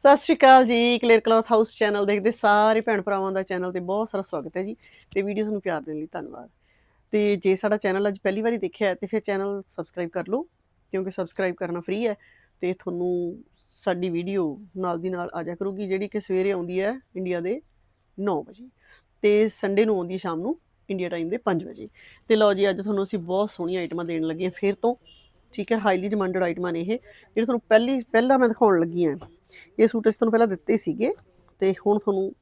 ਸਤਿ ਸ਼੍ਰੀ ਅਕਾਲ ਜੀ clear cloth house channel ਦੇਖਦੇ ਸਾਰੇ ਭੈਣ ਭਰਾਵਾਂ ਦਾ ਚੈਨਲ ਤੇ ਬਹੁਤ ਸਾਰਾ ਸਵਾਗਤ ਹੈ ਜੀ ਤੇ ਵੀਡੀਓਜ਼ ਨੂੰ ਪਿਆਰ ਦੇਣ ਲਈ ਧੰਨਵਾਦ। ਤੇ ਜੇ ਸਾਡਾ ਚੈਨਲ ਅੱਜ ਪਹਿਲੀ ਵਾਰੀ ਦੇਖਿਆ ਹੈ ਤੇ ਫਿਰ ਚੈਨਲ ਸਬਸਕ੍ਰਾਈਬ ਕਰ ਲਓ ਕਿਉਂਕਿ ਸਬਸਕ੍ਰਾਈਬ ਕਰਨਾ ਫ੍ਰੀ ਹੈ ਤੇ ਤੁਹਾਨੂੰ ਸਾਡੀ ਵੀਡੀਓ ਨਾਲ ਦੀ ਨਾਲ ਆ ਜਾ ਕਰੂਗੀ ਜਿਹੜੀ ਕਿ ਸਵੇਰੇ ਆਉਂਦੀ ਹੈ ਇੰਡੀਆ ਦੇ 9 ਵਜੇ ਤੇ ਸੰਡੇ ਨੂੰ ਆਉਂਦੀ ਹੈ ਸ਼ਾਮ ਨੂੰ ਇੰਡੀਆ ਟਾਈਮ ਦੇ 5 ਵਜੇ। ਤੇ ਲਓ ਜੀ, ਅੱਜ ਤੁਹਾਨੂੰ ਅਸੀਂ ਬਹੁਤ ਸੋਹਣੀਆਂ ਆਈਟਮਾਂ ਦੇਣ ਲੱਗੇ ਹਾਂ ਫਿਰ ਤੋਂ, ਠੀਕ ਹੈ ਹਾਈਲੀ ਡਿਮਾਂਡਡ ਆਈਟਮਾਂ ਨੇ ਇਹ, ਜਿਹੜੇ ਤੁਹਾਨੂੰ ਪਹਿਲੀ ਪਹਿਲਾਂ ਮੈਂ ਦਿਖਾਉਣ ਲੱਗੀ ਹਾਂ। ਇਹ ਸੂਟ ਅਸੀਂ ਤੁਹਾਨੂੰ ਪਹਿਲਾਂ ਦਿੱਤੇ ਸੀਗੇ ਤੇ ਹੁਣ ਤੁਹਾਨੂੰ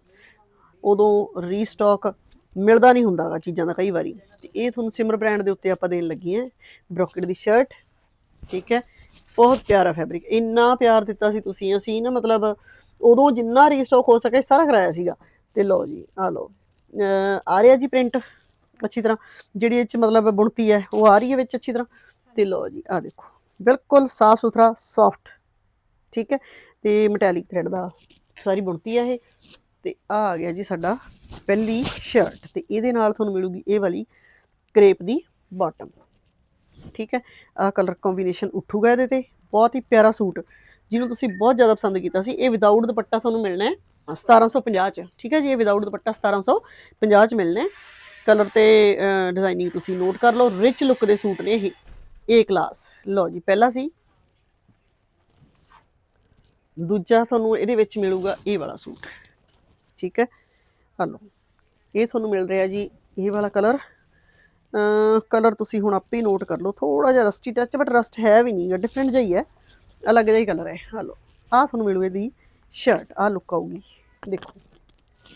ਉਦੋਂ ਰੀਸਟਾਕ ਮਿਲਦਾ ਨਹੀਂ ਹੁੰਦਾਗਾ ਚੀਜ਼ਾਂ ਦਾ ਕਈ ਵਾਰੀ। ਤੇ ਇਹ ਤੁਹਾਨੂੰ ਸਿਮਰ ਬ੍ਰਾਂਡ ਦੇ ਉੱਤੇ ਆਪਾਂ ਦੇਣ ਲੱਗੇ ਹਾਂ ਬ੍ਰੋਕਟ ਦੀ ਸ਼ਰਟ ਠੀਕ ਹੈ? ਬਹੁਤ ਪਿਆਰਾ ਫੈਬਰਿਕ ਇੰਨਾ ਪਿਆਰ ਦਿੱਤਾ ਸੀ ਤੁਸੀਂ, ਅਸੀਂ ਨਾ ਮਤਲਬ ਉਦੋਂ ਜਿੰਨਾ ਰੀਸਟਾਕ ਹੋ ਸਕੇ ਸਾਰਾ ਕਰਾਇਆ ਸੀਗਾ। ਤੇ ਲਓ ਜੀ ਆ ਲਓ ਆ ਰਿਹਾ ਜੀ ਪ੍ਰਿੰਟ ਅੱਛੀ ਤਰ੍ਹਾਂ, ਜਿਹੜੀ ਇਹ ਚ ਮਤਲਬ ਬੁਣਤੀ ਹੈ, ਉਹ ਆ ਰਹੀ ਹੈ ਵਿੱਚ ਅੱਛੀ ਤਰ੍ਹਾਂ। ਤੇ ਲਓ ਜੀ ਆ ਦੇਖੋ, ਬਿਲਕੁਲ ਸਾਫ਼ ਸੁਥਰਾ ਸੌਫਟ ਠੀਕ ਹੈ? ਤੇ ਮੈਟੈਲਿਕ ਥ੍ਰੈਡ ਦਾ ਸਾਰੀ ਬੁਣਤੀ ਆ ਇਹ। ਤੇ ਆ ਆ ਗਿਆ ਜੀ ਸਾਡਾ ਪਹਿਲੀ ਸ਼ਰਟ ਤੇ ਇਹਦੇ ਨਾਲ ਤੁਹਾਨੂੰ ਮਿਲੂਗੀ ਇਹ ਵਾਲੀ ਕ੍ਰੇਪ ਦੀ ਬਾਟਮ ਠੀਕ ਹੈ? ਆ ਕਲਰ ਕੰਬੀਨੇਸ਼ਨ ਉੱਠੂਗਾ ਇਹਦੇ ਤੇ। ਬਹੁਤ ਹੀ ਪਿਆਰਾ ਸੂਟ। ਜਿਹਨੂੰ ਤੁਸੀਂ ਬਹੁਤ ਜ਼ਿਆਦਾ ਪਸੰਦ ਕੀਤਾ ਸੀ, ਇਹ ਵਿਦਆਊਟ ਦੁਪੱਟਾ ਤੁਹਾਨੂੰ ਮਿਲਣਾ ਹੈ। 1750 ਚ। ਠੀਕ ਹੈ ਜੀ? ਇਹ ਵਿਦਆਊਟ ਦੁਪੱਟਾ 1750 ਚ ਮਿਲਣਾ ਹੈ। ਕਲਰ ਤੇ ਡਿਜ਼ਾਈਨਿੰਗ ਤੁਸੀਂ ਨੋਟ ਕਰ ਲਓ। ਰਿਚ ਲੁੱਕ ਦੇ ਸੂਟ ਨੇ ਇਹ। ਇਹ ਕਲਾਸ ਲਓ ਜੀ, ਪਹਿਲਾ ਸੀ। ਦੂਜਾ ਤੁਹਾਨੂੰ ਇਹਦੇ ਵਿੱਚ ਮਿਲੂਗਾ ਇਹ ਵਾਲਾ ਸੂਟ। ਠੀਕ ਹੈ? ਹਲੋ, ਇਹ ਤੁਹਾਨੂੰ ਮਿਲ ਰਿਹਾ ਜੀ, ਇਹ ਵਾਲਾ ਕਲਰ। ਕਲਰ ਤੁਸੀਂ ਹੁਣ ਆਪੇ ਨੋਟ ਕਰ ਲਓ। ਥੋੜਾ ਜਿਹਾ ਰਸਟੀ ਟੱਚ ਬਟ ਰਸਟ ਹੈ ਵੀ ਨਹੀਂ ਡਿਫਰੈਂਟ ਜਿਹਾ ਹੀ ਹੈ। ਅਲੱਗ ਜਿਹਾ ਹੀ ਕਲਰ ਹੈ। ਹਲੋ, ਆਹ ਤੁਹਾਨੂੰ ਮਿਲੂ ਇਹਦੀ ਸ਼ਰਟ ਆਹ ਲੁੱਕ ਆਊਗੀ। ਦੇਖੋ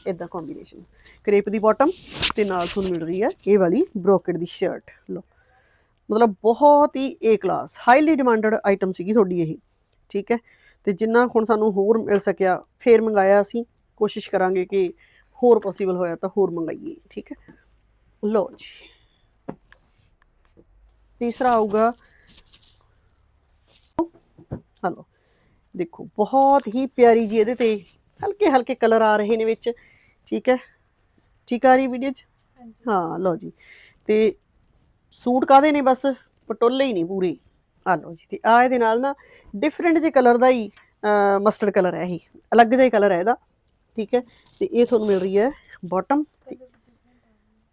ਇਦਾਂ ਕੰਬੀਨੇਸ਼ਨ ਕ੍ਰੇਪ ਦੀ ਬਾਟਮ ਤੇ ਨਾਲ ਤੁਹਾਨੂੰ ਮਿਲ ਰਹੀ ਹੈ ਇਹ ਵਾਲੀ ਬ੍ਰੋਕਟ ਦੀ ਸ਼ਰਟ ਲਓ, ਮਤਲਬ ਬਹੁਤ ਹੀ A class highly demanded item ਸੀਗੀ ਤੁਹਾਡੀ ਇਹ। ਠੀਕ ਹੈ? ਤੇ ਜਿੰਨਾ ਹੁਣ ਸਾਨੂੰ ਹੋਰ ਮਿਲ ਸਕਿਆ ਫੇਰ ਮੰਗਾਇਆ ਅਸੀਂ। ਕੋਸ਼ਿਸ਼ ਕਰਾਂਗੇ ਕਿ ਹੋਰ ਪੋਸੀਬਲ ਹੋਇਆ ਤਾਂ ਹੋਰ ਮੰਗਾਈਏ ਠੀਕ ਹੈ? ਲਓ ਜੀ। ਤੀਸਰਾ ਆਊਗਾ। ਹਲੋ ਦੇਖੋ ਬਹੁਤ ਹੀ ਪਿਆਰੀ ਜੀ ਇਹਦੇ ਤੇ ਹਲਕੇ ਹਲਕੇ ਕਲਰ ਆ ਰਹੇ ਨੇ ਵਿੱਚ ਠੀਕ ਹੈ? ਠੀਕ ਆ ਰਹੀ ਵੀਡੀਓ 'ਚ? ਹਾਂ ਲਓ ਜੀ। ਤੇ ਸੂਟ ਕਾਦੇ ਨੇ ਬਸ? ਪਟੋਲੇ ਹੀ ਨਹੀਂ ਪੂਰੇ। ਆ ਲਓ ਜੀ, ਤੇ ਆ ਇਹਦੇ ਨਾਲ ਨਾ ਡਿਫਰੈਂਟ ਜੇ ਕਲਰ ਦਾ ਹੀ ਮਸਟਰਡ ਕਲਰ ਹੈ ਇਹ, ਅਲੱਗ ਜਿਹਾ ਕਲਰ ਹੈ ਇਹਦਾ, ਠੀਕ ਹੈ? ਤੇ ਇਹ ਤੁਹਾਨੂੰ ਮਿਲ ਰਹੀ ਹੈ ਬਾਟਮ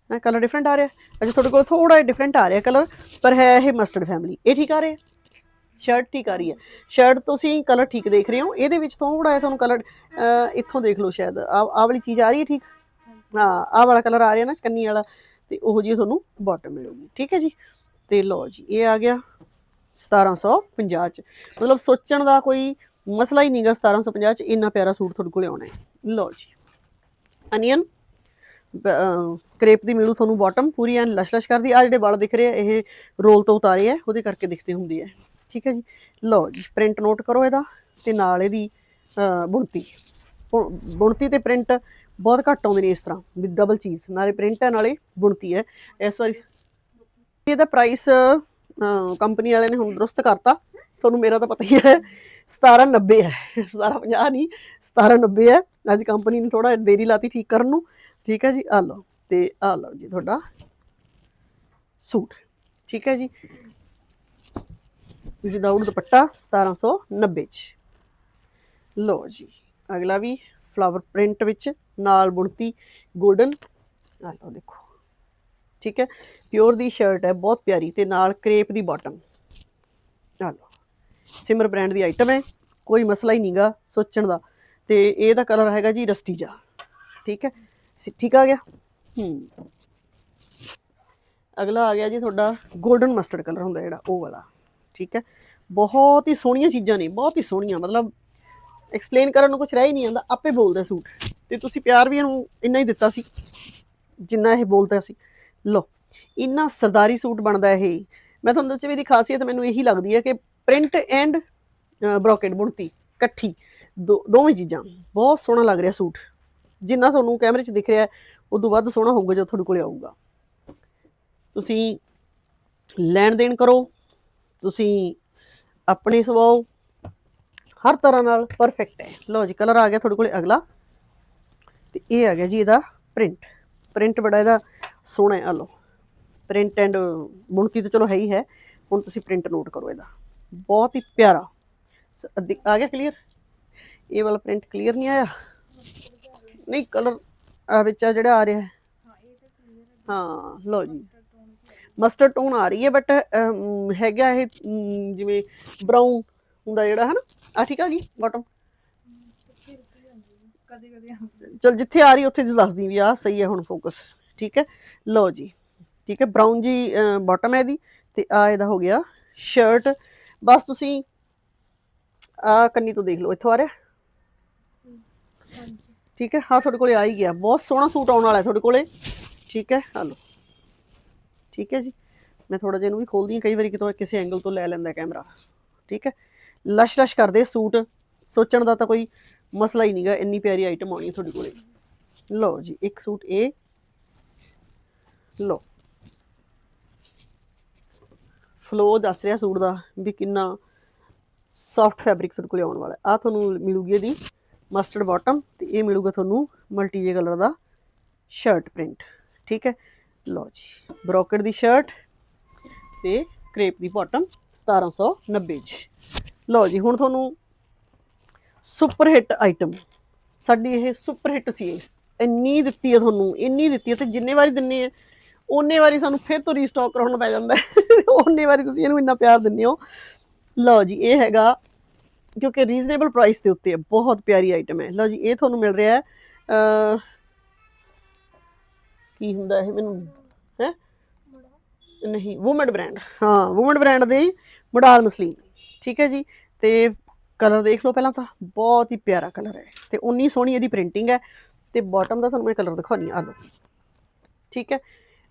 ਨਾ ਕਲਰ ਡਿਫਰੈਂਟ ਆ ਰਿਹਾ? ਅੱਛਾ, ਤੁਹਾਡੇ ਕੋਲ ਥੋੜਾ ਜਿਹਾ ਡਿਫਰੈਂਟ ਆ ਰਿਹਾ ਕਲਰ ਪਰ ਹੈ ਇਹ ਮਸਟਰਡ ਫੈਮਿਲੀ ਇਹ ਠੀਕ ਆ ਰਿਹਾ? ਸ਼ਰਟ ਠੀਕ ਆ ਰਹੀ ਹੈ। ਸ਼ਰਟ ਤੁਸੀਂ ਕਲਰ ਠੀਕ ਦੇਖ ਰਹੇ ਹੋ, ਇਹਦੇ ਵਿੱਚ ਥੋੜਾ ਜਿਹਾ ਤੁਹਾਨੂੰ ਕਲਰ ਇੱਥੋਂ ਦੇਖ ਲਓ ਸ਼ਾਇਦ, ਆ ਆਹ ਵਾਲੀ ਚੀਜ਼ ਆ ਰਹੀ ਹੈ ਠੀਕ? ਹਾਂ ਆਹ ਵਾਲਾ ਕਲਰ ਆ ਰਿਹਾ ਨਾ, ਕੰਨੀ ਵਾਲਾ, ਤੇ ਉਹ ਜੀ ਤੁਹਾਨੂੰ ਬਾਟਮ ਮਿਲੂਗੀ, ਠੀਕ ਹੈ ਜੀ? ਤੇ ਲਓ ਜੀ, ਇਹ ਆ ਗਿਆ 1750 ਚ। ਮਤਲਬ ਸੋਚਣ ਦਾ ਕੋਈ ਮਸਲਾ ਹੀ ਨਹੀਂਗਾ 1750 ਚ, ਇੰਨਾ ਪਿਆਰਾ ਸੂਟ ਤੁਹਾਡੇ ਕੋਲੇ ਆਉਣਾ ਹੈ। ਲਓ ਜੀ। ਅਨੀਅਨ ਕ੍ਰੇਪ ਦੀ ਮਿਲੂ ਤੁਹਾਨੂੰ ਬਾਟਮ ਪੂਰੀ ਐਨ ਲਸ਼ ਲਸ਼ ਕਰਦੀ। ਆ ਜਿਹੜੇ ਵਾਲ ਦਿਖ ਰਹੇ ਇਹ ਰੋਲ ਤੋਂ ਉਤਾਰੇ ਆ, ਉਹਦੇ ਕਰਕੇ ਦਿਖਦੇ ਹੁੰਦੇ ਹੈ ਠੀਕ ਹੈ ਜੀ? ਲਓ ਜੀ ਪ੍ਰਿੰਟ ਨੋਟ ਕਰੋ ਇਹਦਾ, ਤੇ ਨਾਲ ਇਹਦੀ ਬੁਣਤੀ। ਬੁਣਤੀ ਤੇ ਪ੍ਰਿੰਟ ਬਹੁਤ ਘੱਟ ਆਉਂਦੇ ਨੇ ਇਸ ਤਰ੍ਹਾਂ ਵੀ ਡਬਲ ਚੀਜ਼ ਨਾਲੇ ਪ੍ਰਿੰਟ ਹੈ, ਨਾਲੇ ਬੁਣਤੀ ਹੈ। ਇਸ ਵਾਰੀ ਇਹਦਾ ਪ੍ਰਾਈਸ ਕੰਪਨੀ ਵਾਲਿਆਂ ਨੇ ਹੁਣ ਦਰੁਸਤ ਕਰਤਾ। ਤੁਹਾਨੂੰ ਮੇਰਾ ਤਾਂ ਪਤਾ ਹੀ ਹੈ 1790 ਹੈ। 1750 ਨਹੀਂ 1790 ਹੈ। ਅੱਜ ਕੰਪਨੀ ਨੇ ਥੋੜਾ ਦੇਰੀ ਲਾਤੀ ਠੀਕ ਕਰਨ ਨੂੰ। ਠੀਕ ਹੈ ਜੀ, ਆ ਲਓ, ਤੇ ਆ ਲਓ ਜੀ ਤੁਹਾਡਾ ਸੂਟ। ਠੀਕ ਹੈ ਜੀ। ਵਿਦਆਊਟ ਦੁਪੱਟਾ 1790 ਚ। ਲਓ ਜੀ, ਅਗਲਾ ਵੀ ਫਲਾਵਰ ਪ੍ਰਿੰਟ ਵਿੱਚ, ਨਾਲ ਬੁਣਤੀ 골ਡਨ ਆ ਲਓ ਦੇਖੋ। ਠੀਕ ਹੈ? ਪਿਓਰ ਦੀ ਸ਼ਰਟ ਹੈ, ਬਹੁਤ ਪਿਆਰੀ ਤੇ ਨਾਲ ਕ੍ਰੇਪ ਦੀ ਬਾਟਮ ਆ ਸਿਮਰ ਬ੍ਰਾਂਡ ਦੀ ਆਈਟਮ ਹੈ, ਕੋਈ ਮਸਲਾ ਹੀ ਨਹੀਂਗਾ ਸੋਚਣ ਦਾ। ਤੇ ਇਹਦਾ ਕਲਰ ਹੈਗਾ ਜੀ ਰਸਟੀਜਾ ਠੀਕ ਹੈ? ਠੀਕ ਆ ਗਿਆ? ਹੂੰ। ਅਗਲਾ ਆ ਗਿਆ ਜੀ ਤੁਹਾਡਾ 골ਡਨ ਮਸਟਰਡ ਕਲਰ ਹੁੰਦਾ ਜਿਹੜਾ, ਉਹ ਵਾਲਾ, ਠੀਕ ਹੈ? ਬਹੁਤ ਹੀ ਸੋਹਣੀਆਂ ਚੀਜ਼ਾਂ ਨੇ, ਬਹੁਤ ਹੀ ਸੋਹਣੀਆਂ, ਮਤਲਬ ਐਕਸਪਲੇਨ ਕਰਨ ਨੂੰ ਕੁਝ ਰਹਿ ਹੀ ਨਹੀਂ ਆਉਂਦਾ ਆਪੇ ਬੋਲਦਾ ਸੂਟ। ਤੇ ਤੁਸੀਂ ਪਿਆਰ ਵੀ ਇਹਨੂੰ ਇੰਨਾ ਹੀ ਦਿੱਤਾ ਸੀ, ਜਿੰਨਾ ਇਹ ਬੋਲਦਾ ਸੀ। ਲੋ ਇੰਨਾ ਸਰਦਾਰੀ ਸੂਟ ਬਣਦਾ ਇਹ। ਮੈਂ ਤੁਹਾਨੂੰ ਦੱਸਿਆ ਵੀ ਇਹਦੀ ਖਾਸੀਅਤ ਮੈਨੂੰ ਇਹੀ ਲੱਗਦੀ ਹੈ ਕਿ ਪ੍ਰਿੰਟ ਐਂਡ ਬ੍ਰੋਕੇਟ, ਬੁਣਤੀ, ਇਕੱਠੀ ਦੋਵੇਂ ਚੀਜ਼ਾਂ। ਬਹੁਤ ਸੋਹਣਾ ਲੱਗ ਰਿਹਾ ਸੂਟ। ਜਿੰਨਾ ਤੁਹਾਨੂੰ ਕੈਮਰੇ 'ਚ ਦਿਖ ਰਿਹਾ ਉਦੋਂ ਵੱਧ ਸੋਹਣਾ ਹੋਊਗਾ ਜਦੋਂ ਤੁਹਾਡੇ ਕੋਲੇ ਆਊਗਾ। ਤੁਸੀਂ ਲੈਣ ਦੇਣ ਕਰੋ, ਤੁਸੀਂ ਆਪਣੇ ਸਵਾਓ। ਹਰ ਤਰ੍ਹਾਂ ਨਾਲ ਪਰਫੈਕਟ ਹੈ। ਲਓ ਜੀ ਕਲਰ ਆ ਗਿਆ ਤੁਹਾਡੇ ਕੋਲੇ ਅਗਲਾ। ਤੇ ਇਹ ਆ ਗਿਆ ਜੀ ਇਹਦਾ ਪ੍ਰਿੰਟ ਪ੍ਰਿੰਟ ਬੜਾ ਇਹਦਾ ਸੋਹਣਾ ਹੈ ਆ ਲਓ। ਪ੍ਰਿੰਟ ਐਂਡ ਬੁਣਤੀ ਤਾਂ ਚਲੋ ਹੈ ਹੀ ਹੈ। ਹੁਣ ਤੁਸੀਂ ਪ੍ਰਿੰਟ ਨੋਟ ਕਰੋ ਇਹਦਾ। ਬਹੁਤ ਹੀ ਪਿਆਰਾ। ਆ ਗਿਆ ਕਲੀਅਰ ਇਹ ਵਾਲਾ ਪ੍ਰਿੰਟ ਕਲੀਅਰ ਨਹੀਂ ਆਇਆ? ਨਹੀਂ ਕਲਰ ਆ ਵਿੱਚ ਆ ਜਿਹੜਾ ਆ ਰਿਹਾ ਹੈ। ਹਾਂ ਲਓ ਜੀ। ਮਸਟਰਡ ਟੋਨ ਆ ਰਹੀ ਹੈ ਬਟ ਹੈਗਾ ਇਹ ਜਿਵੇਂ ਬਰਾਊਨ ਹੁੰਦਾ ਜਿਹੜਾ ਹੈ ਨਾ ਆ ਠੀਕ ਆ ਗਈ ਬਾਟਮ ਚਲ ਜਿੱਥੇ ਆ ਰਹੀ ਉੱਥੇ ਦੱਸਦੀ ਵੀ ਆ ਸਹੀ ਹੈ ਹੁਣ ਫੋਕਸ ਠੀਕ ਹੈ? ਲਓ ਜੀ, ਠੀਕ ਹੈ ਬਰਾਊਨ ਜੀ ਬਾਟਮ ਹੈ ਇਹਦੀ ਤੇ ਆ ਇਹਦਾ ਹੋ ਗਿਆ ਸ਼ਰਟ ਬਸ ਤੁਸੀਂ ਆ ਕੰਨੀ ਤੋਂ ਦੇਖ ਲਓ, ਇੱਥੋਂ ਆ ਰਿਹਾ? ਠੀਕ ਹੈ ਹਾਂ ਤੁਹਾਡੇ ਕੋਲੇ ਆ ਹੀ ਗਿਆ। ਬਹੁਤ ਸੋਹਣਾ ਸੂਟ ਆਉਣ ਵਾਲਾ ਹੈ ਤੁਹਾਡੇ ਕੋਲੇ। ਠੀਕ ਹੈ ਹਲੋ ਠੀਕ ਹੈ ਜੀ, ਮੈਂ ਥੋੜਾ ਜਿਹਾ ਇਹਨੂੰ ਵੀ ਖੋਲਦੀ ਹਾਂ, ਕਈ ਵਾਰੀ ਕਿਤੋਂ ਕਿਸੇ ਐਂਗਲ ਤੋਂ ਲੈ ਲੈਂਦਾ ਕੈਮਰਾ ਠੀਕ ਹੈ ਲਸ਼ ਲਸ਼ ਕਰਦੇ ਸੂਟ। ਸੋਚਣ ਦਾ ਤਾਂ ਕੋਈ ਮਸਲਾ ਹੀ ਨਹੀਂਗਾ ਇੰਨੀ ਪਿਆਰੀ ਆਈਟਮ ਆਉਣੀ ਹੈ ਤੁਹਾਡੇ ਕੋਲੇ। ਲਓ ਜੀ, ਇੱਕ ਸੂਟ ਇਹ ਲਓ। ਫਲੋ ਦੱਸ ਰਿਹਾ ਸੂਟ ਦਾ ਵੀ ਕਿੰਨਾ ਸੌਫਟ ਫੈਬਰਿਕ ਤੁਹਾਡੇ ਕੋਲ ਆਉਣ ਵਾਲਾ ਆ ਤੁਹਾਨੂੰ ਮਿਲੂਗੀ ਇਹਦੀ ਮਸਟਰਡ ਬਾਟਮ ਤੇ ਇਹ ਮਿਲੂਗਾ ਤੁਹਾਨੂੰ ਮਲਟੀ ਜੇ ਕਲਰ ਦਾ ਸ਼ਰਟ ਪ੍ਰਿੰਟ ਠੀਕ ਹੈ? ਲਓ ਜੀ ਬ੍ਰੋਕਟ ਦੀ ਸ਼ਰਟ ਤੇ ਕ੍ਰੇਪ ਦੀ ਬਾਟਮ 1790 ਚ। ਲਓ ਜੀ, ਹੁਣ ਤੁਹਾਨੂੰ ਸੁਪਰ ਹਿੱਟ ਆਈਟਮ ਸਾਡੀ ਇਹ ਸੁਪਰ ਹਿੱਟ ਸੀ। ਇੰਨੀ ਦਿੱਤੀ ਹੈ ਤੁਹਾਨੂੰ, ਇੰਨੀ ਦਿੱਤੀ ਹੈ ਤੇ ਜਿੰਨੇ ਵਾਰੀ ਦਿੰਨੇ ਆ ਓਨੇ ਵਾਰੀ ਸਾਨੂੰ ਫਿਰ ਤੋਂ ਰੀਸਟਾਕ ਕਰਾਉਣਾ ਪੈ ਜਾਂਦਾ ਹੈ। ਓਨੇ ਵਾਰੀ ਤੁਸੀਂ ਇਹਨੂੰ ਇੰਨਾ ਪਿਆਰ ਦਿੰਦੇ ਹੋ। ਲਓ ਜੀ, ਇਹ ਹੈਗਾ, ਕਿਉਂਕਿ ਰੀਜ਼ਨੇਬਲ ਪ੍ਰਾਈਸ ਦੇ ਉੱਤੇ ਬਹੁਤ ਪਿਆਰੀ ਆਈਟਮ ਹੈ। ਲਓ ਜੀ, ਇਹ ਤੁਹਾਨੂੰ ਮਿਲ ਰਿਹਾ ਹੈ। ਕੀ ਹੁੰਦਾ ਇਹ ਮੈਨੂੰ? ਹੈ? ਨਹੀਂ ਵੂਮਨ ਬ੍ਰਾਂਡ ਹਾਂ ਵੂਮਨ ਬ੍ਰਾਂਡ ਦੇ ਮੋਡਾਲ ਮਸਲੀਨ। ਠੀਕ ਹੈ ਜੀ, ਤੇ ਕਲਰ ਦੇਖ ਲਓ ਪਹਿਲਾਂ ਤਾਂ, ਬਹੁਤ ਹੀ ਪਿਆਰਾ ਕਲਰ ਹੈ। ਤੇ ਉਨੀ ਸੋਹਣੀ ਇਹਦੀ ਪ੍ਰਿੰਟਿੰਗ ਹੈ, ਤੇ ਬਾਟਮ ਦਾ ਤੁਹਾਨੂੰ ਮੈਂ ਕਲਰ ਦਿਖਾਉਣੀ ਆ। ਲਓ। ਠੀਕ ਹੈ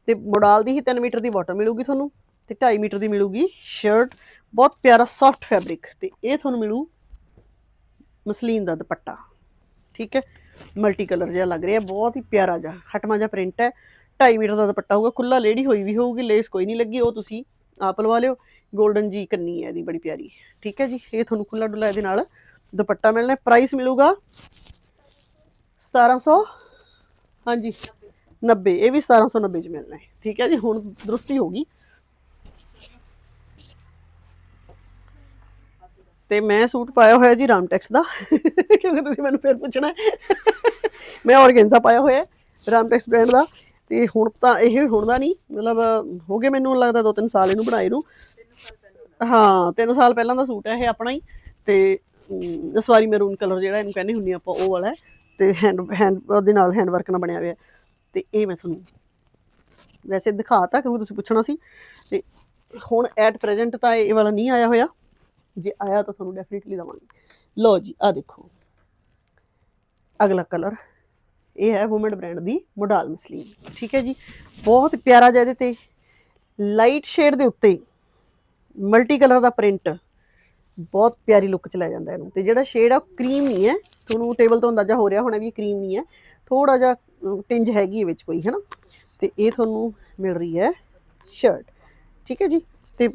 ਤੇ ਮੋਡਾਲ ਦੀ ਹੀ 3 ਮੀਟਰ ਦੀ ਬਾਟਮ ਮਿਲੂਗੀ ਤੁਹਾਨੂੰ ਤੇ 2.5 ਮੀਟਰ ਦੀ ਮਿਲੂਗੀ ਸ਼ਰਟ ਬਹੁਤ ਪਿਆਰਾ ਸੌਫਟ ਫੈਬਰਿਕ ਤੇ ਇਹ ਤੁਹਾਨੂੰ ਮਿਲੂ ਮਸਲੀਨ ਦਾ ਦੁਪੱਟਾ। ਠੀਕ ਹੈ? ਮਲਟੀ ਕਲਰ ਜਿਹਾ ਲੱਗ ਰਿਹਾ, ਬਹੁਤ ਹੀ ਪਿਆਰਾ ਜਿਹਾ ਹਟਮਾ ਜਿਹਾ ਪ੍ਰਿੰਟ ਹੈ। 2.5 ਮੀਟਰ ਦਾ ਦੁਪੱਟਾ ਹੋਊਗਾ ਖੁੱਲਾ ਲੇਡੀ ਹੋਈ ਵੀ ਹੋਊਗੀ ਲੇਸ ਕੋਈ ਨਹੀਂ ਲੱਗੀ, ਉਹ ਤੁਸੀਂ ਆਪ ਲਵਾ ਲਿਓ। 골ਡਨ ਜੀ ਕੰਨੀ ਹੈ ਇਹਦੀ, ਬੜੀ ਪਿਆਰੀ। ਠੀਕ ਹੈ ਜੀ? ਇਹ ਤੁਹਾਨੂੰ ਖੁੱਲਾ ਡੁੱਲਾ ਇਹਦੇ ਨਾਲ ਦੁਪੱਟਾ ਮਿਲਣਾ ਪ੍ਰਾਈਸ ਮਿਲੂਗਾ 1700 ਹਾਂਜੀ। 90 ਇਹ ਵੀ 1790 ਚ ਮਿਲਣਾ ਹੈ। ਠੀਕ ਹੈ ਜੀ ਹੁਣ ਦਰੁਸਤੀ ਹੋ ਗਈ। ਤੇ ਮੈਂ ਸੂਟ ਪਾਇਆ ਹੋਇਆ ਜੀ ਰਾਮਟੈਕਸ ਦਾ ਕਿਉਂਕਿ ਤੁਸੀਂ ਮੈਨੂੰ ਫਿਰ ਪੁੱਛਣਾ ਮੈਂ ਔਰਗੈਂਜ਼ਾ ਪਾਇਆ ਹੋਇਆ ਰਾਮਟੈਕਸ ਬ੍ਰਾਂਡ ਦਾ। ਤੇ ਹੁਣ ਤਾਂ ਇਹ ਹੁਣ ਦਾ ਨਹੀਂ ਮਤਲਬ ਹੋ ਗਏ ਮੈਨੂੰ ਲੱਗਦਾ 2-3 ਸਾਲ ਇਹਨੂੰ ਬਣਾਏ ਨੂੰ। ਹਾਂ 3 ਸਾਲ ਪਹਿਲਾਂ ਦਾ ਸੂਟ ਹੈ ਇਹ ਆਪਣਾ ਹੀ। ਤੇ ਅਮ, ਵਾਰੀ ਮੈਰੂਨ ਕਲਰ ਜਿਹੜਾ ਇਹਨੂੰ ਕਹਿੰਦੇ ਹੁੰਦੇ ਆਪਾਂ ਉਹ ਵਾਲਾ ਤੇ ਹੈਂਡ ਹੈਂਡ ਉਹਦੇ ਨਾਲ ਹੈਂਡ ਵਰਕ ਨਾਲ ਬਣਿਆ ਹੋਇਆ ਤੇ ਇਹ ਮੈਂ ਤੁਹਾਨੂੰ ਵੈਸੇ ਦਿਖਾਤਾ ਕਿਉਂਕਿ ਤੁਸੀਂ ਪੁੱਛਣਾ ਸੀ। ਤੇ ਹੁਣ ਐਟ ਪ੍ਰੈਜ਼ੈਂਟ ਤਾਂ ਇਹ ਵਾਲਾ ਨਹੀਂ ਆਇਆ ਹੋਇਆ। ਜੇ ਆਇਆ ਤਾਂ ਤੁਹਾਨੂੰ ਡੈਫੀਨਿਟਲੀ ਦਵਾਂਗੇ। ਲਓ ਜੀ ਆ ਦੇਖੋ। ਅਗਲਾ ਕਲਰ ਇਹ ਹੈ ਵੂਮਨ ਬ੍ਰਾਂਡ ਦੀ ਮੋਡਾਲ ਮਸਲੀਨ। ਠੀਕ ਹੈ ਜੀ? ਬਹੁਤ ਪਿਆਰਾ ਜਿਹਾ ਇਹਦੇ ਤੇ ਲਾਈਟ ਸ਼ੇਡ ਦੇ ਉੱਤੇ ਮਲਟੀ ਕਲਰ ਦਾ ਪ੍ਰਿੰਟ ਬਹੁਤ ਪਿਆਰੀ ਲੁੱਕ ਚ ਲੈ ਜਾਂਦਾ ਇਹਨੂੰ। ਤੇ ਜਿਹੜਾ ਸ਼ੇਡ ਆ ਕਰੀਮ ਨਹੀਂ ਹੈ। ਤੁਹਾਨੂੰ ਟੇਬਲ ਤੋਂ ਅੰਦਾਜ਼ਾ ਹੋ ਰਿਹਾ ਹੋਣਾ ਵੀ ਇਹ ਕਰੀਮ ਨਹੀਂ ਹੈ। ਥੋੜਾ ਜਿਹਾ ਟਿੰਜ ਹੈਗੀ ਹੈ ਵਿੱਚ ਕੋਈ ਹੈ ਨਾ ਤੇ ਇਹ ਤੁਹਾਨੂੰ ਮਿਲ ਰਹੀ ਹੈ ਸ਼ਰਟ ਠੀਕ ਹੈ ਜੀ? ਤੇ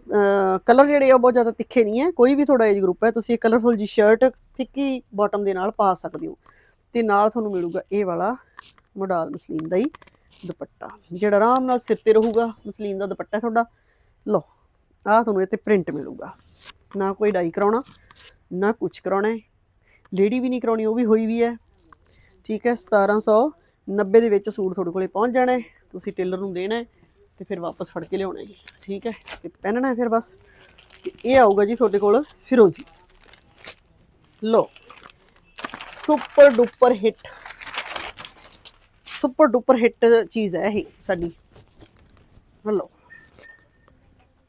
ਕਲਰ ਜਿਹੜੇ ਆ ਉਹ ਬਹੁਤ ਜ਼ਿਆਦਾ ਤਿੱਖੇ ਨਹੀਂ ਹੈ, ਕੋਈ ਵੀ ਤੁਹਾਡਾ ਏਜ ਗਰੁੱਪ ਹੈ, ਤੁਸੀਂ ਇਹ ਕਲਰਫੁਲ ਜੀ ਸ਼ਰਟ ਫਿੱਕੀ ਬਾਟਮ ਦੇ ਨਾਲ ਪਾ ਸਕਦੇ ਹੋ। ਤੇ ਨਾਲ ਤੁਹਾਨੂੰ ਮਿਲੂਗਾ ਇਹ ਵਾਲਾ ਮੋਡਾਲ ਮਸਲੀਨ ਦਾ ਹੀ ਦੁਪੱਟਾ, ਜਿਹੜਾ ਆਰਾਮ ਨਾਲ ਸਿਰ ਤੇ ਰਹੂਗਾ, ਮਸਲੀਨ ਦਾ ਦੁਪੱਟਾ ਤੁਹਾਡਾ। ਲਓ, ਆਹ ਤੁਹਾਨੂੰ ਇਹ ਤੇ ਪ੍ਰਿੰਟ ਮਿਲੂਗਾ। ਨਾ ਕੋਈ ਡਾਈ ਕਰਾਉਣਾ, ਨਾ ਕੁਝ ਕਰਾਉਣਾ ਹੈ। ਲੇਡੀ ਵੀ ਨਹੀਂ ਕਰਾਉਣੀ, ਉਹ ਵੀ ਹੋਈ ਵੀ ਹੈ। ਠੀਕ ਹੈ 1790 ਦੇ ਵਿੱਚ ਸੂਟ ਤੁਹਾਡੇ ਕੋਲੇ ਪਹੁੰਚ ਜਾਣਾ ਹੈ, ਤੁਸੀਂ ਟੇਲਰ ਨੂੰ ਦੇਣਾ ਹੈ ਤੇ ਫਿਰ ਵਾਪਸ ਫੜ ਕੇ ਲਿਆਉਣਾ ਹੈ। ਠੀਕ ਹੈ? ਤੇ ਪਹਿਨਣਾ ਹੈ ਫਿਰ ਬਸ। ਤੇ ਇਹ ਆਊਗਾ ਜੀ ਤੁਹਾਡੇ ਕੋਲ ਫਿਰੋਜ਼ੀ। ਲੋ super duper hit. Super duper hit ਚੀਜ਼ ਹੈ ਇਹ ਸਾਡੀ। ਹਲੋ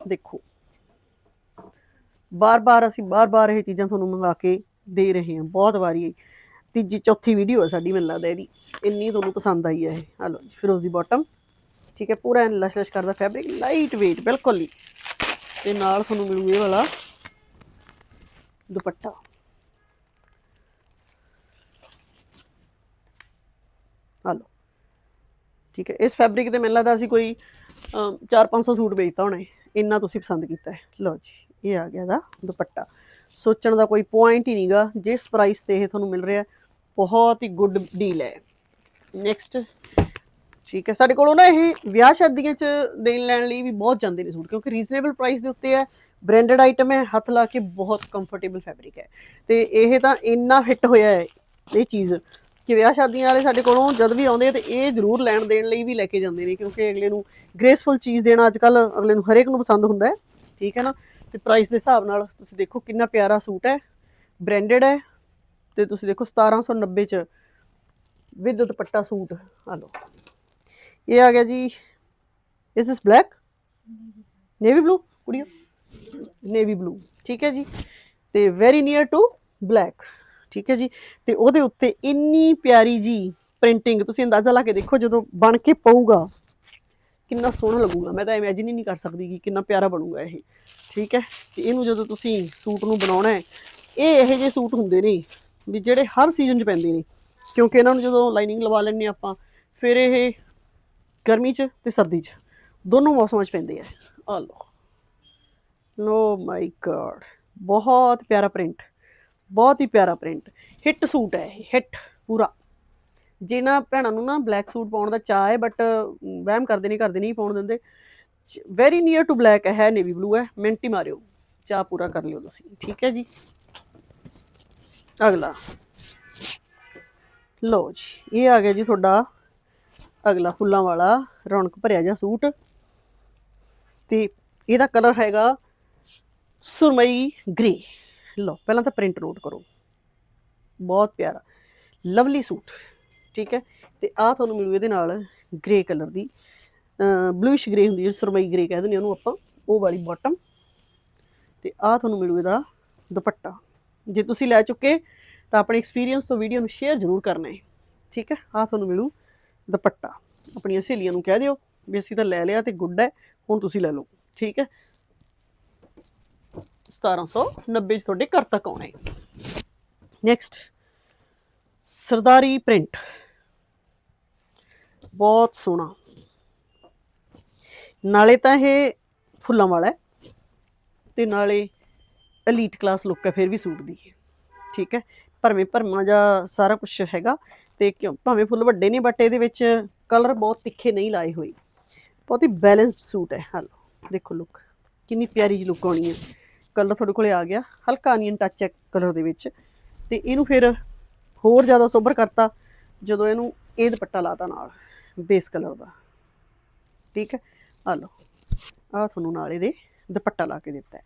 ਦੇਖੋ। ਬਾਰ-ਬਾਰ ਅਸੀਂ ਬਾਰ-ਬਾਰ ਇਹ ਚੀਜ਼ਾਂ ਤੁਹਾਨੂੰ ਮੰਗਾ ਕੇ ਦੇ ਰਹੇ ਹਾਂ। ਬਹੁਤ ਵਾਰੀ ਤੀਜੀ ਚੌਥੀ ਵੀਡੀਓ ਹੈ ਸਾਡੀ ਮੈਨੂੰ ਲੱਗਦਾ ਇਹਦੀ। ਇੰਨੀ ਤੁਹਾਨੂੰ ਪਸੰਦ ਆਈ ਹੈ ਇਹ। ਹਲੋ ਜੀ ਫਿਰੋਜ਼ੀ ਬਾਟਮ ਠੀਕ ਹੈ ਪੂਰਾ ਐਨ ਲਸ਼ ਲਸ਼ ਕਰਦਾ ਫੈਬਰਿਕ ਲਾਈਟ weight ਬਿਲਕੁਲ ਹੀ। ਤੇ ਨਾਲ ਤੁਹਾਨੂੰ ਮਿਲੂ ਇਹ ਵਾਲਾ ਦੁਪੱਟਾ। ਹਲੋ ਠੀਕ ਹੈ ਇਸ ਫੈਬਰਿਕ ਤੇ ਮੈਨੂੰ ਲੱਗਦਾ ਅਸੀਂ ਕੋਈ 4-500 ਸੂਟ ਵੇਚਤਾ ਹੋਣਾ ਇੰਨਾ ਤੁਸੀਂ ਪਸੰਦ ਕੀਤਾ ਹੈ। ਲਓ ਜੀ ਇਹ ਆ ਗਿਆ ਦਾ ਦੁਪੱਟਾ। ਸੋਚਣ ਦਾ ਕੋਈ ਪੁਆਇੰਟ ਹੀ ਨਹੀਂਗਾ ਜਿਸ ਪ੍ਰਾਈਸ ਤੇ ਇਹ ਤੁਹਾਨੂੰ ਮਿਲ ਰਿਹਾ ਹੈ, ਬਹੁਤ ਹੀ ਗੁੱਡ ਡੀਲ ਹੈ। ਨੈਕਸਟ ਠੀਕ ਹੈ, ਸਾਡੇ ਕੋਲੋਂ ਨਾ ਇਹ ਵਿਆਹ ਸ਼ਾਦੀਆਂ 'ਚ ਦੇਣ ਲੈਣ ਲਈ ਵੀ ਬਹੁਤ ਜਾਂਦੇ ਨੇ ਸੂਟ, ਕਿਉਂਕਿ ਰੀਜ਼ਨੇਬਲ ਪ੍ਰਾਈਸ ਦੇ ਉੱਤੇ ਹੈ ਬ੍ਰਾਂਡਡ ਆਈਟਮ ਹੈ, ਹੱਥ ਲਾ ਕੇ ਬਹੁਤ ਕੰਫਰਟੇਬਲ ਫੈਬਰਿਕ ਹੈ। ਤੇ ਇਹ ਤਾਂ ਇੰਨਾ ਫਿੱਟ ਹੋਇਆ ਹੈ ਇਹ ਚੀਜ਼ ਕਿ ਵਿਆਹ ਸ਼ਾਦੀਆਂ ਵਾਲੇ ਸਾਡੇ ਕੋਲੋਂ ਜਦ ਵੀ ਆਉਂਦੇ ਆ ਤੇ ਇਹ ਜ਼ਰੂਰ ਲੈਣ ਦੇਣ ਲਈ ਵੀ ਲੈ ਕੇ ਜਾਂਦੇ ਨੇ, ਕਿਉਂਕਿ ਅਗਲੇ ਨੂੰ ਗ੍ਰੇਸਫੁਲ ਚੀਜ਼ ਦੇਣਾ ਅੱਜ ਕੱਲ ਅਗਲੇ ਨੂੰ ਹਰੇਕ ਨੂੰ ਪਸੰਦ ਹੁੰਦਾ ਹੈ। ਠੀਕ ਹੈ ਨਾ? ਤੇ ਪ੍ਰਾਈਸ ਦੇ ਹਿਸਾਬ ਨਾਲ ਤੁਸੀਂ ਦੇਖੋ ਕਿੰਨਾ ਪਿਆਰਾ ਸੂਟ ਹੈ ਬ੍ਰਾਂਡਡ ਹੈ ਤੇ ਤੁਸੀਂ ਦੇਖੋ 1790 ਚ ਵਿਦ ਦੁਪੱਟਾ ਸੂਟ, ਆ ਲਓ। ਇਹ ਆ ਗਿਆ ਜੀ ਇਸ ਇਸ ਬਲੈਕ ਨੇਵੀ ਬਲੂ ਕੁੜੀਓ। ਨੇਵੀ ਬਲੂ ਠੀਕ ਹੈ ਜੀ। ਤੇ ਵੈਰੀ ਨੀਅਰ ਟੂ ਬਲੈਕ ਠੀਕ ਹੈ ਜੀ। ਤੇ ਉਹਦੇ ਉੱਤੇ ਇੰਨੀ ਪਿਆਰੀ ਜੀ ਪ੍ਰਿੰਟਿੰਗ ਤੁਸੀਂ ਅੰਦਾਜ਼ਾ ਲਾ ਕੇ ਦੇਖੋ ਜਦੋਂ ਬਣ ਕੇ ਪਊਗਾ, ਕਿੰਨਾ ਸੋਹਣਾ ਲੱਗੂਗਾ। ਮੈਂ ਤਾਂ ਇਮੇਜਿਨ ਹੀ ਨਹੀਂ ਕਰ ਸਕਦੀ ਕਿ ਕਿੰਨਾ ਪਿਆਰਾ ਬਣੂਗਾ ਇਹ, ਠੀਕ ਹੈ। ਤੇ ਇਹਨੂੰ ਜਦੋਂ ਤੁਸੀਂ ਸੂਟ ਨੂੰ ਬਣਾਉਣਾ ਹੈ, ਇਹ ਇਹੋ ਜਿਹੇ ਸੂਟ ਹੁੰਦੇ ਨੇ ਵੀ ਜਿਹੜੇ ਹਰ ਸੀਜ਼ਨ 'ਚ ਪੈਂਦੇ ਨੇ, ਕਿਉਂਕਿ ਇਹਨਾਂ ਨੂੰ ਜਦੋਂ ਲਾਈਨਿੰਗ ਲਵਾ ਲੈਂਦੇ ਹਾਂ ਆਪਾਂ, ਫਿਰ ਇਹ ਗਰਮੀ 'ਚ ਤੇ ਸਰਦੀ 'ਚ, ਦੋਨੋਂ ਮੌਸਮਾਂ 'ਚ ਪੈਂਦੇ ਆ ਆ ਲਓ। ਨੋ ਮਾਈ ਗॉड ਬਹੁਤ ਪਿਆਰਾ ਪ੍ਰਿੰਟ ਬਹੁਤ ਹੀ ਪਿਆਰਾ ਪ੍ਰਿੰਟ ਹਿੱਟ ਸੂਟ ਹੈ ਇਹ ਹਿੱਟ ਪੂਰਾ। ਜਿਨ੍ਹਾਂ ਭੈਣਾਂ ਨੂੰ ਨਾ ਬਲੈਕ ਸੂਟ ਪਾਉਣ ਦਾ ਚਾਹ ਹੈ ਬਟ ਵਹਿਮ ਕਰਦੇ ਨਹੀਂ ਕਰਦੇ ਨਹੀਂ ਪਾਉਣ ਦਿੰਦੇ। ਵੈਰੀ ਨੀਅਰ ਟੂ ਬਲੈਕ ਹੈ ਨੇਵੀ ਬਲੂ ਹੈ, ਮਿੰਟ ਹੀ ਮਾਰਿਓ ਚਾਹ ਪੂਰਾ ਕਰ ਲਿਓ ਤੁਸੀਂ, ਠੀਕ ਹੈ ਜੀ। ਅਗਲਾ। ਲਓ ਜੀ, ਇਹ ਆ ਗਿਆ ਜੀ ਤੁਹਾਡਾ ਅਗਲਾ ਫੁੱਲਾਂ ਵਾਲਾ ਰੌਣਕ ਭਰਿਆ ਜਿਹਾ ਸੂਟ। ਤੇ ਇਹਦਾ ਕਲਰ ਹੈਗਾ ਸੁਰਮਈ ਗ੍ਰੇ। ਲਓ, ਪਹਿਲਾਂ ਤਾਂ ਪ੍ਰਿੰਟ ਨੋਟ ਕਰੋ। ਬਹੁਤ ਪਿਆਰਾ, ਲਵਲੀ ਸੂਟ, ਠੀਕ ਹੈ? ਤੇ ਆ ਤੁਹਾਨੂੰ ਮਿਲੂ ਇਹਦੇ ਨਾਲ ਗ੍ਰੇ ਕਲਰ ਦੀ। ਬਲੂਇਸ਼ ਗ੍ਰੇ ਹੁੰਦੀ ਹੈ, ਸੁਰਮਈ ਗ੍ਰੇ ਕਹਿੰਦੇ ਨੇ ਉਹਨੂੰ ਆਪਾਂ, ਉਹ ਵਾਲੀ ਬਾਟਮ ਤੇ ਆ ਤੁਹਾਨੂੰ ਮਿਲੂ ਇਹਦਾ ਦੁਪੱਟਾ। ਜੇ ਤੁਸੀਂ ਲੈ ਚੁੱਕੇ, ਤਾਂ ਆਪਣੇ ਐਕਸਪੀਰੀਅੰਸ ਤੋਂ ਵੀਡੀਓ ਨੂੰ ਸ਼ੇਅਰ ਜ਼ਰੂਰ ਕਰਨਾ ਹੈ। ਠੀਕ ਹੈ? ਆ ਤੁਹਾਨੂੰ ਮਿਲੂ ਦੁਪੱਟਾ। ਆਪਣੀਆਂ ਸਹੇਲੀਆਂ ਨੂੰ ਕਹਿ ਦਿਓ ਵੀ ਅਸੀਂ ਤਾਂ ਲੈ ਲਿਆ ਤੇ ਗੁੱਡ ਹੈ, ਹੁਣ ਤੁਸੀਂ ਲੈ ਲਓ। ਠੀਕ ਹੈ? 1790 ਚ ਤੁਹਾਡੇ ਘਰ ਤੱਕ ਆਉਣਾ ਹੈ। ਨੈਕਸਟ ਸਰਦਾਰੀ ਪ੍ਰਿੰਟ। ਬਹੁਤ ਸੋਹਣਾ। ਨਾਲੇ ਤਾਂ ਇਹ ਫੁੱਲਾਂ ਵਾਲਾ ਹੈ ਤੇ ਨਾਲੇ ਐਲੀਟ ਕਲਾਸ ਲੁੱਕ ਹੈ ਫਿਰ ਵੀ ਸੂਟ ਦੀ ਠੀਕ ਹੈ? ਭਰਵੇਂ ਭਰਮਾ ਜਾਂ ਸਾਰਾ ਕੁਝ ਹੈਗਾ ਤੇ ਕਿਉਂ? ਭਾਵੇਂ ਫੁੱਲ ਵੱਡੇ ਨੇ ਬਟ ਇਹਦੇ ਵਿੱਚ ਕਲਰ ਬਹੁਤ ਤਿੱਖੇ ਨਹੀਂ ਲਾਏ ਹੋਏ। ਬਹੁਤ ਹੀ ਬੈਲੈਂਸਡ ਸੂਟ ਹੈ ਹਲੋ। ਦੇਖੋ ਲੁੱਕ ਕਿੰਨੀ ਪਿਆਰੀ ਜਿਹੀ ਲੁੱਕ ਆਉਣੀ ਹੈ। ਕਲਰ ਤੁਹਾਡੇ ਕੋਲੇ ਆ ਗਿਆ। ਹਲਕਾ ਅਨੀਅਨ ਟੱਚ ਹੈ ਕਲਰ ਦੇ ਵਿੱਚ। ਤੇ ਇਹਨੂੰ ਫਿਰ ਹੋਰ ਜ਼ਿਆਦਾ ਸੋਬਰ ਕਰਤਾ, ਜਦੋਂ ਇਹਨੂੰ ਇਹ ਦੁਪੱਟਾ ਲਾਤਾ ਨਾਲ ਬੇਸ ਕਲਰ ਦਾ। ਠੀਕ ਹੈ? ਆ ਲਓ ਆ ਤੁਹਾਨੂੰ ਨਾਲ ਇਹਦੇ ਦੁਪੱਟਾ ਲਾ ਕੇ ਦਿੱਤਾ ਹੈ।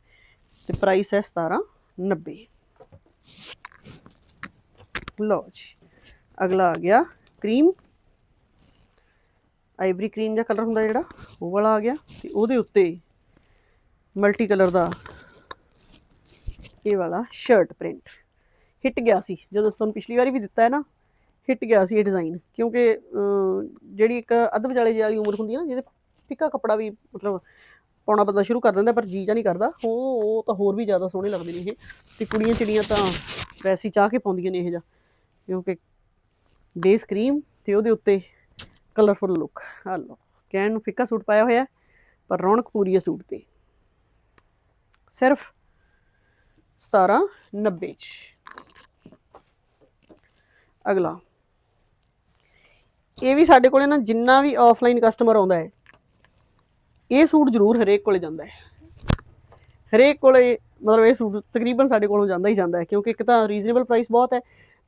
ਤੇ ਪ੍ਰਾਈਸ ਹੈ 1790 ਲਓ ਜੀ, ਅਗਲਾ ਆ ਗਿਆ ਕਰੀਮ ਆਈਵਰੀ ਕਰੀਮ ਦਾ ਕਲਰ ਹੁੰਦਾ ਜਿਹੜਾ, ਉਹ ਵਾਲਾ ਆ ਗਿਆ ਤੇ ਉਹਦੇ ਉੱਤੇ ਮਲਟੀ ਕਲਰ ਦਾ ਇਹ ਵਾਲਾ ਸ਼ਰਟ ਪ੍ਰਿੰਟ ਹਿੱਟ ਗਿਆ ਸੀ, ਜਦੋਂ ਤੁਹਾਨੂੰ ਪਿਛਲੀ ਵਾਰੀ ਵੀ ਦਿੱਤਾ ਹੈ ਨਾ ਹਿੱਟ ਗਿਆ ਸੀ ਇਹ ਡਿਜ਼ਾਈਨ ਕਿਉਂਕਿ ਜਿਹੜੀ ਇੱਕ ਅੱਧ ਵਿਚਾਲੇ ਜਿਹੀ ਵਾਲੀ ਉਮਰ ਹੁੰਦੀ ਹੈ ਨਾ, ਜਿਹਦੇ ਫਿੱਕਾ ਕੱਪੜਾ ਵੀ ਮਤਲਬ ਪਾਉਣਾ ਬੰਦਾ ਸ਼ੁਰੂ ਕਰ ਦਿੰਦਾ, ਪਰ ਜੀ ਜਾਂ ਨਹੀਂ ਕਰਦਾ। ਉਹ ਉਹ ਤਾਂ ਹੋਰ ਵੀ ਜ਼ਿਆਦਾ ਸੋਹਣੇ ਲੱਗਦੇ ਨੇ ਇਹ। ਤੇ ਕੁੜੀਆਂ ਚਿੜੀਆਂ ਤਾਂ ਵੈਸੇ ਚਾਹ ਕੇ ਪਾਉਂਦੀਆਂ ਨੇ ਇਹ ਜਿਹਾ। ਕਿਉਂਕਿ ਬੇਸ ਕਰੀਮ ਤੇ ਉਹਦੇ ਉੱਤੇ ਕਲਰਫੁਲ ਲੁੱਕ ਆ ਲਓ, ਕਹਿਣ ਨੂੰ ਫਿੱਕਾ ਸੂਟ ਪਾਇਆ ਹੋਇਆ, ਪਰ ਰੌਣਕ ਪੂਰੀ ਹੈ ਸੂਟ ਤੇ। ਸਿਰਫ 1790 ਚ। ਅਗਲਾ। ਇਹ ਵੀ ਸਾਡੇ ਕੋਲੇ ਨਾ ਜਿੰਨਾ ਵੀ ਆਫਲਾਈਨ ਕਸਟਮਰ ਆਉਂਦਾ ਹੈ ਇਹ ਸੂਟ ਜ਼ਰੂਰ ਹਰੇਕ ਕੋਲੇ ਜਾਂਦਾ ਹੈ। ਹਰੇਕ ਕੋਲੇ ਮਤਲਬ ਇਹ ਸੂਟ ਤਕਰੀਬਨ ਸਾਡੇ ਕੋਲੋਂ ਜਾਂਦਾ ਹੀ ਜਾਂਦਾ ਹੈ, ਕਿਉਂਕਿ ਇੱਕ ਤਾਂ ਰੀਜ਼ਨੇਬਲ ਪ੍ਰਾਈਸ ਬਹੁਤ ਹੈ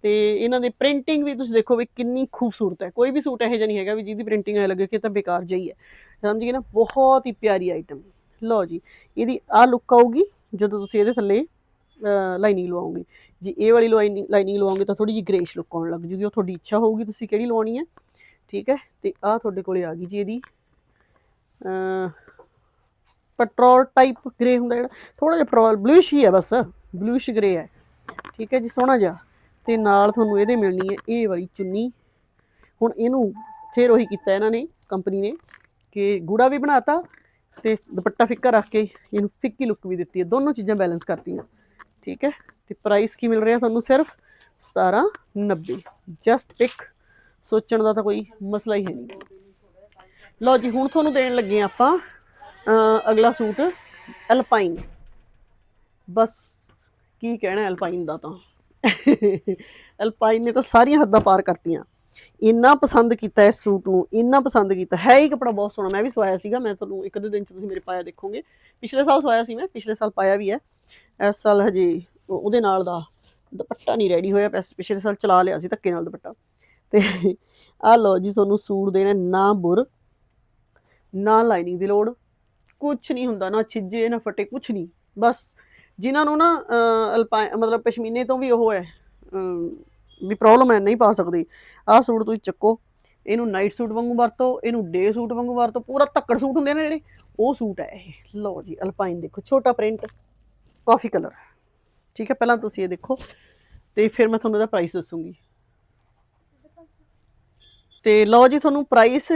ਤੇ ਇਹਨਾਂ ਦੇ ਪ੍ਰਿੰਟਿੰਗ ਵੀ ਤੁਸੀਂ ਦੇਖੋ ਵੀ ਕਿੰਨੀ ਖੂਬਸੂਰਤ ਹੈ। ਕੋਈ ਵੀ ਸੂਟ ਇਹੋ ਜਿਹਾ ਨਹੀਂ ਹੈਗਾ ਵੀ ਜਿਹਦੀ ਪ੍ਰਿੰਟਿੰਗ ਐ ਲੱਗੇ ਕਿ ਤਾਂ ਬੇਕਾਰ ਜਿਹੀ ਹੈ ਸਮਝ ਗਏ ਨਾ, ਬਹੁਤ ਹੀ ਪਿਆਰੀ ਆਈਟਮ ਲਓ ਜੀ, ਇਹਦੀ ਆ ਲੁੱਕ ਆਊਗੀ, ਜਦੋਂ ਤੁਸੀਂ ਇਹਦੇ ਥੱਲੇ ਲਾਈਨਿੰਗ ਲਵਾਓਗੇ। ਜੇ ਇਹ ਵਾਲੀ ਲਾਈਨਿੰਗ ਲਵਾਉਂਗੇ ਤਾਂ ਥੋੜੀ ਜਿਹੀ ਗ੍ਰੇਸ਼ ਲੁੱਕ ਆਉਣ ਲੱਗ ਜੂਗੀ। ਉਹ ਤੁਹਾਡੀ ਇੱਛਾ ਹੋਊਗੀ ਤੁਸੀਂ ਕਿਹੜੀ ਲਵਾਉਣੀ ਹੈ। ਠੀਕ ਹੈ, ਤੇ ਆ ਤੁਹਾਡੇ ਕੋਲੇ ਆ ਗਈ ਜੀ ਇਹਦੀ ਪੈਟਰੋਲ ਟਾਈਪ ਗ੍ਰੇ ਹੁੰਦਾ ਜਿਹੜਾ ਥੋੜਾ ਜਿਹਾ ਪੈਟਰੋਲ ਬਲੂਇਸ਼ ਹੀ ਹੈ ਬਸ ਬਲੂਇਸ਼ ਗ੍ਰੇ ਹੈ। ਠੀਕ ਹੈ ਜੀ, ਸੋਹਣਾ ਜਿਹਾ। ਤੇ ਨਾਲ ਤੁਹਾਨੂੰ ਇਹਦੇ ਮਿਲਣੀ ਹੈ, ਇਹ ਵਾਲੀ ਚੁੰਨੀ। ਹੁਣ ਇਹਨੂੰ ਫੇਰ ਉਹੀ ਕੀਤਾ ਇਹਨਾਂ ਨੇ ਕੰਪਨੀ ਨੇ, ਕਿ ਗੂੜਾ ਵੀ ਬਣਾਤਾ ਤੇ ਦੁਪੱਟਾ ਫਿੱਕਾ ਰੱਖ ਕੇ ਇਹਨੂੰ ਫਿੱਕੀ ਲੁੱਕ ਵੀ ਦਿੱਤੀ ਹੈ। ਦੋਨੋਂ ਚੀਜ਼ਾਂ ਬੈਲੈਂਸ ਕਰਤੀਆਂ। ਠੀਕ ਹੈ, ਤੇ ਪ੍ਰਾਈਸ ਕੀ ਮਿਲ ਰਿਹਾ ਤੁਹਾਨੂੰ ਸਿਰਫ? 1790 ਜਸਟ ਪਿਕ ਸੋਚਣ ਦਾ ਤਾਂ ਕੋਈ ਮਸਲਾ ਹੀ ਹੈ ਨਹੀਂ। ਲਓ ਜੀ, ਹੁਣ ਤੁਹਾਨੂੰ ਦੇਣ ਲੱਗੇ ਹਾਂ ਆਪਾਂ ਅਗਲਾ ਸੂਟ, ਅਲਪਾਈਨ। ਬਸ, ਕੀ ਕਹਿਣਾ ਅਲਪਾਈਨ ਦਾ ਤਾਂ। ਅਲਪਾਈਨ ਨੇ ਤਾਂ ਸਾਰੀਆਂ ਹੱਦਾਂ ਪਾਰ ਕਰਤੀਆਂ। ਇੰਨਾ ਪਸੰਦ ਕੀਤਾ ਇਸ ਸੂਟ ਨੂੰ, ਇੰਨਾ ਪਸੰਦ ਕੀਤਾ। ਹੈ ਹੀ ਕੱਪੜਾ ਬਹੁਤ ਸੋਹਣਾ, ਮੈਂ ਵੀ ਸਵਾਇਆ ਸੀਗਾ, ਮੈਂ ਤੁਹਾਨੂੰ ਇੱਕ ਦੋ ਦਿਨ ਚ ਤੁਸੀਂ ਮੇਰੇ ਪਾਇਆ ਦੇਖੋਗੇ। ਪਿਛਲੇ ਸਾਲ ਸਵਾਇਆ ਸੀ ਮੈਂ, ਪਿਛਲੇ ਸਾਲ ਪਾਇਆ ਵੀ ਹੈ। ਇਸ ਸਾਲ ਹਜੇ ਉਹਦੇ ਨਾਲ ਦਾ ਦੁਪੱਟਾ ਨਹੀਂ ਰੈਡੀ ਹੋਇਆ ਪਿਆ, ਪਿਛਲੇ ਸਾਲ ਚਲਾ ਲਿਆ ਸੀ ਧੱਕੇ ਨਾਲ ਦੁਪੱਟਾ। ਤੇ ਆ ਲਓ ਜੀ, ਤੁਹਾਨੂੰ ਸੂਟ ਦੇਣਾ ਨਾ ਬੁਰ ਨਾ ਲਾਈਨਿੰਗ ਦੀ ਲੋੜ ਕੁਝ ਨਹੀਂ ਹੁੰਦਾ ਨਾ ਛਿੱਜੇ ਨਾ ਫਟੇ ਕੁਝ ਨਹੀਂ। ਬਸ ਜਿਨ੍ਹਾਂ ਨੂੰ ਨਾ ਅਹ, ਅਲਪਾਈ ਮਤਲਬ ਪਸ਼ਮੀਨੇ ਤੋਂ ਵੀ ਉਹ ਹੈ ਵੀ ਪ੍ਰੋਬਲਮ ਹੈ ਨਹੀਂ ਪਾ ਸਕਦੇ। ਆਹ ਸੂਟ ਤੁਸੀਂ ਚੱਕੋ ਇਹਨੂੰ ਨਾਈਟ ਸੂਟ ਵਾਂਗੂ ਵਰਤੋ ਇਹਨੂੰ ਡੇ ਸੂਟ ਵਾਂਗੂ ਵਰਤੋ ਪੂਰਾ ਧੱਕੜ ਸੂਟ ਹੁੰਦੇ ਨੇ ਜਿਹੜੇ ਉਹ ਸੂਟ ਹੈ ਇਹ। ਲਓ ਜੀ ਅਲਪਾਈਨ ਦੇਖੋ ਛੋਟਾ ਪ੍ਰਿੰਟ ਕਾਫੀ ਕਲਰ ਠੀਕ ਹੈ ਪਹਿਲਾਂ ਤੁਸੀਂ ਇਹ ਦੇਖੋ ਤੇ ਫਿਰ ਮੈਂ ਤੁਹਾਨੂੰ ਇਹਦਾ ਪ੍ਰਾਈਸ ਦੱਸੂਗੀ। ਤੇ ਲਓ ਜੀ ਤੁਹਾਨੂੰ ਪ੍ਰਾਈਸ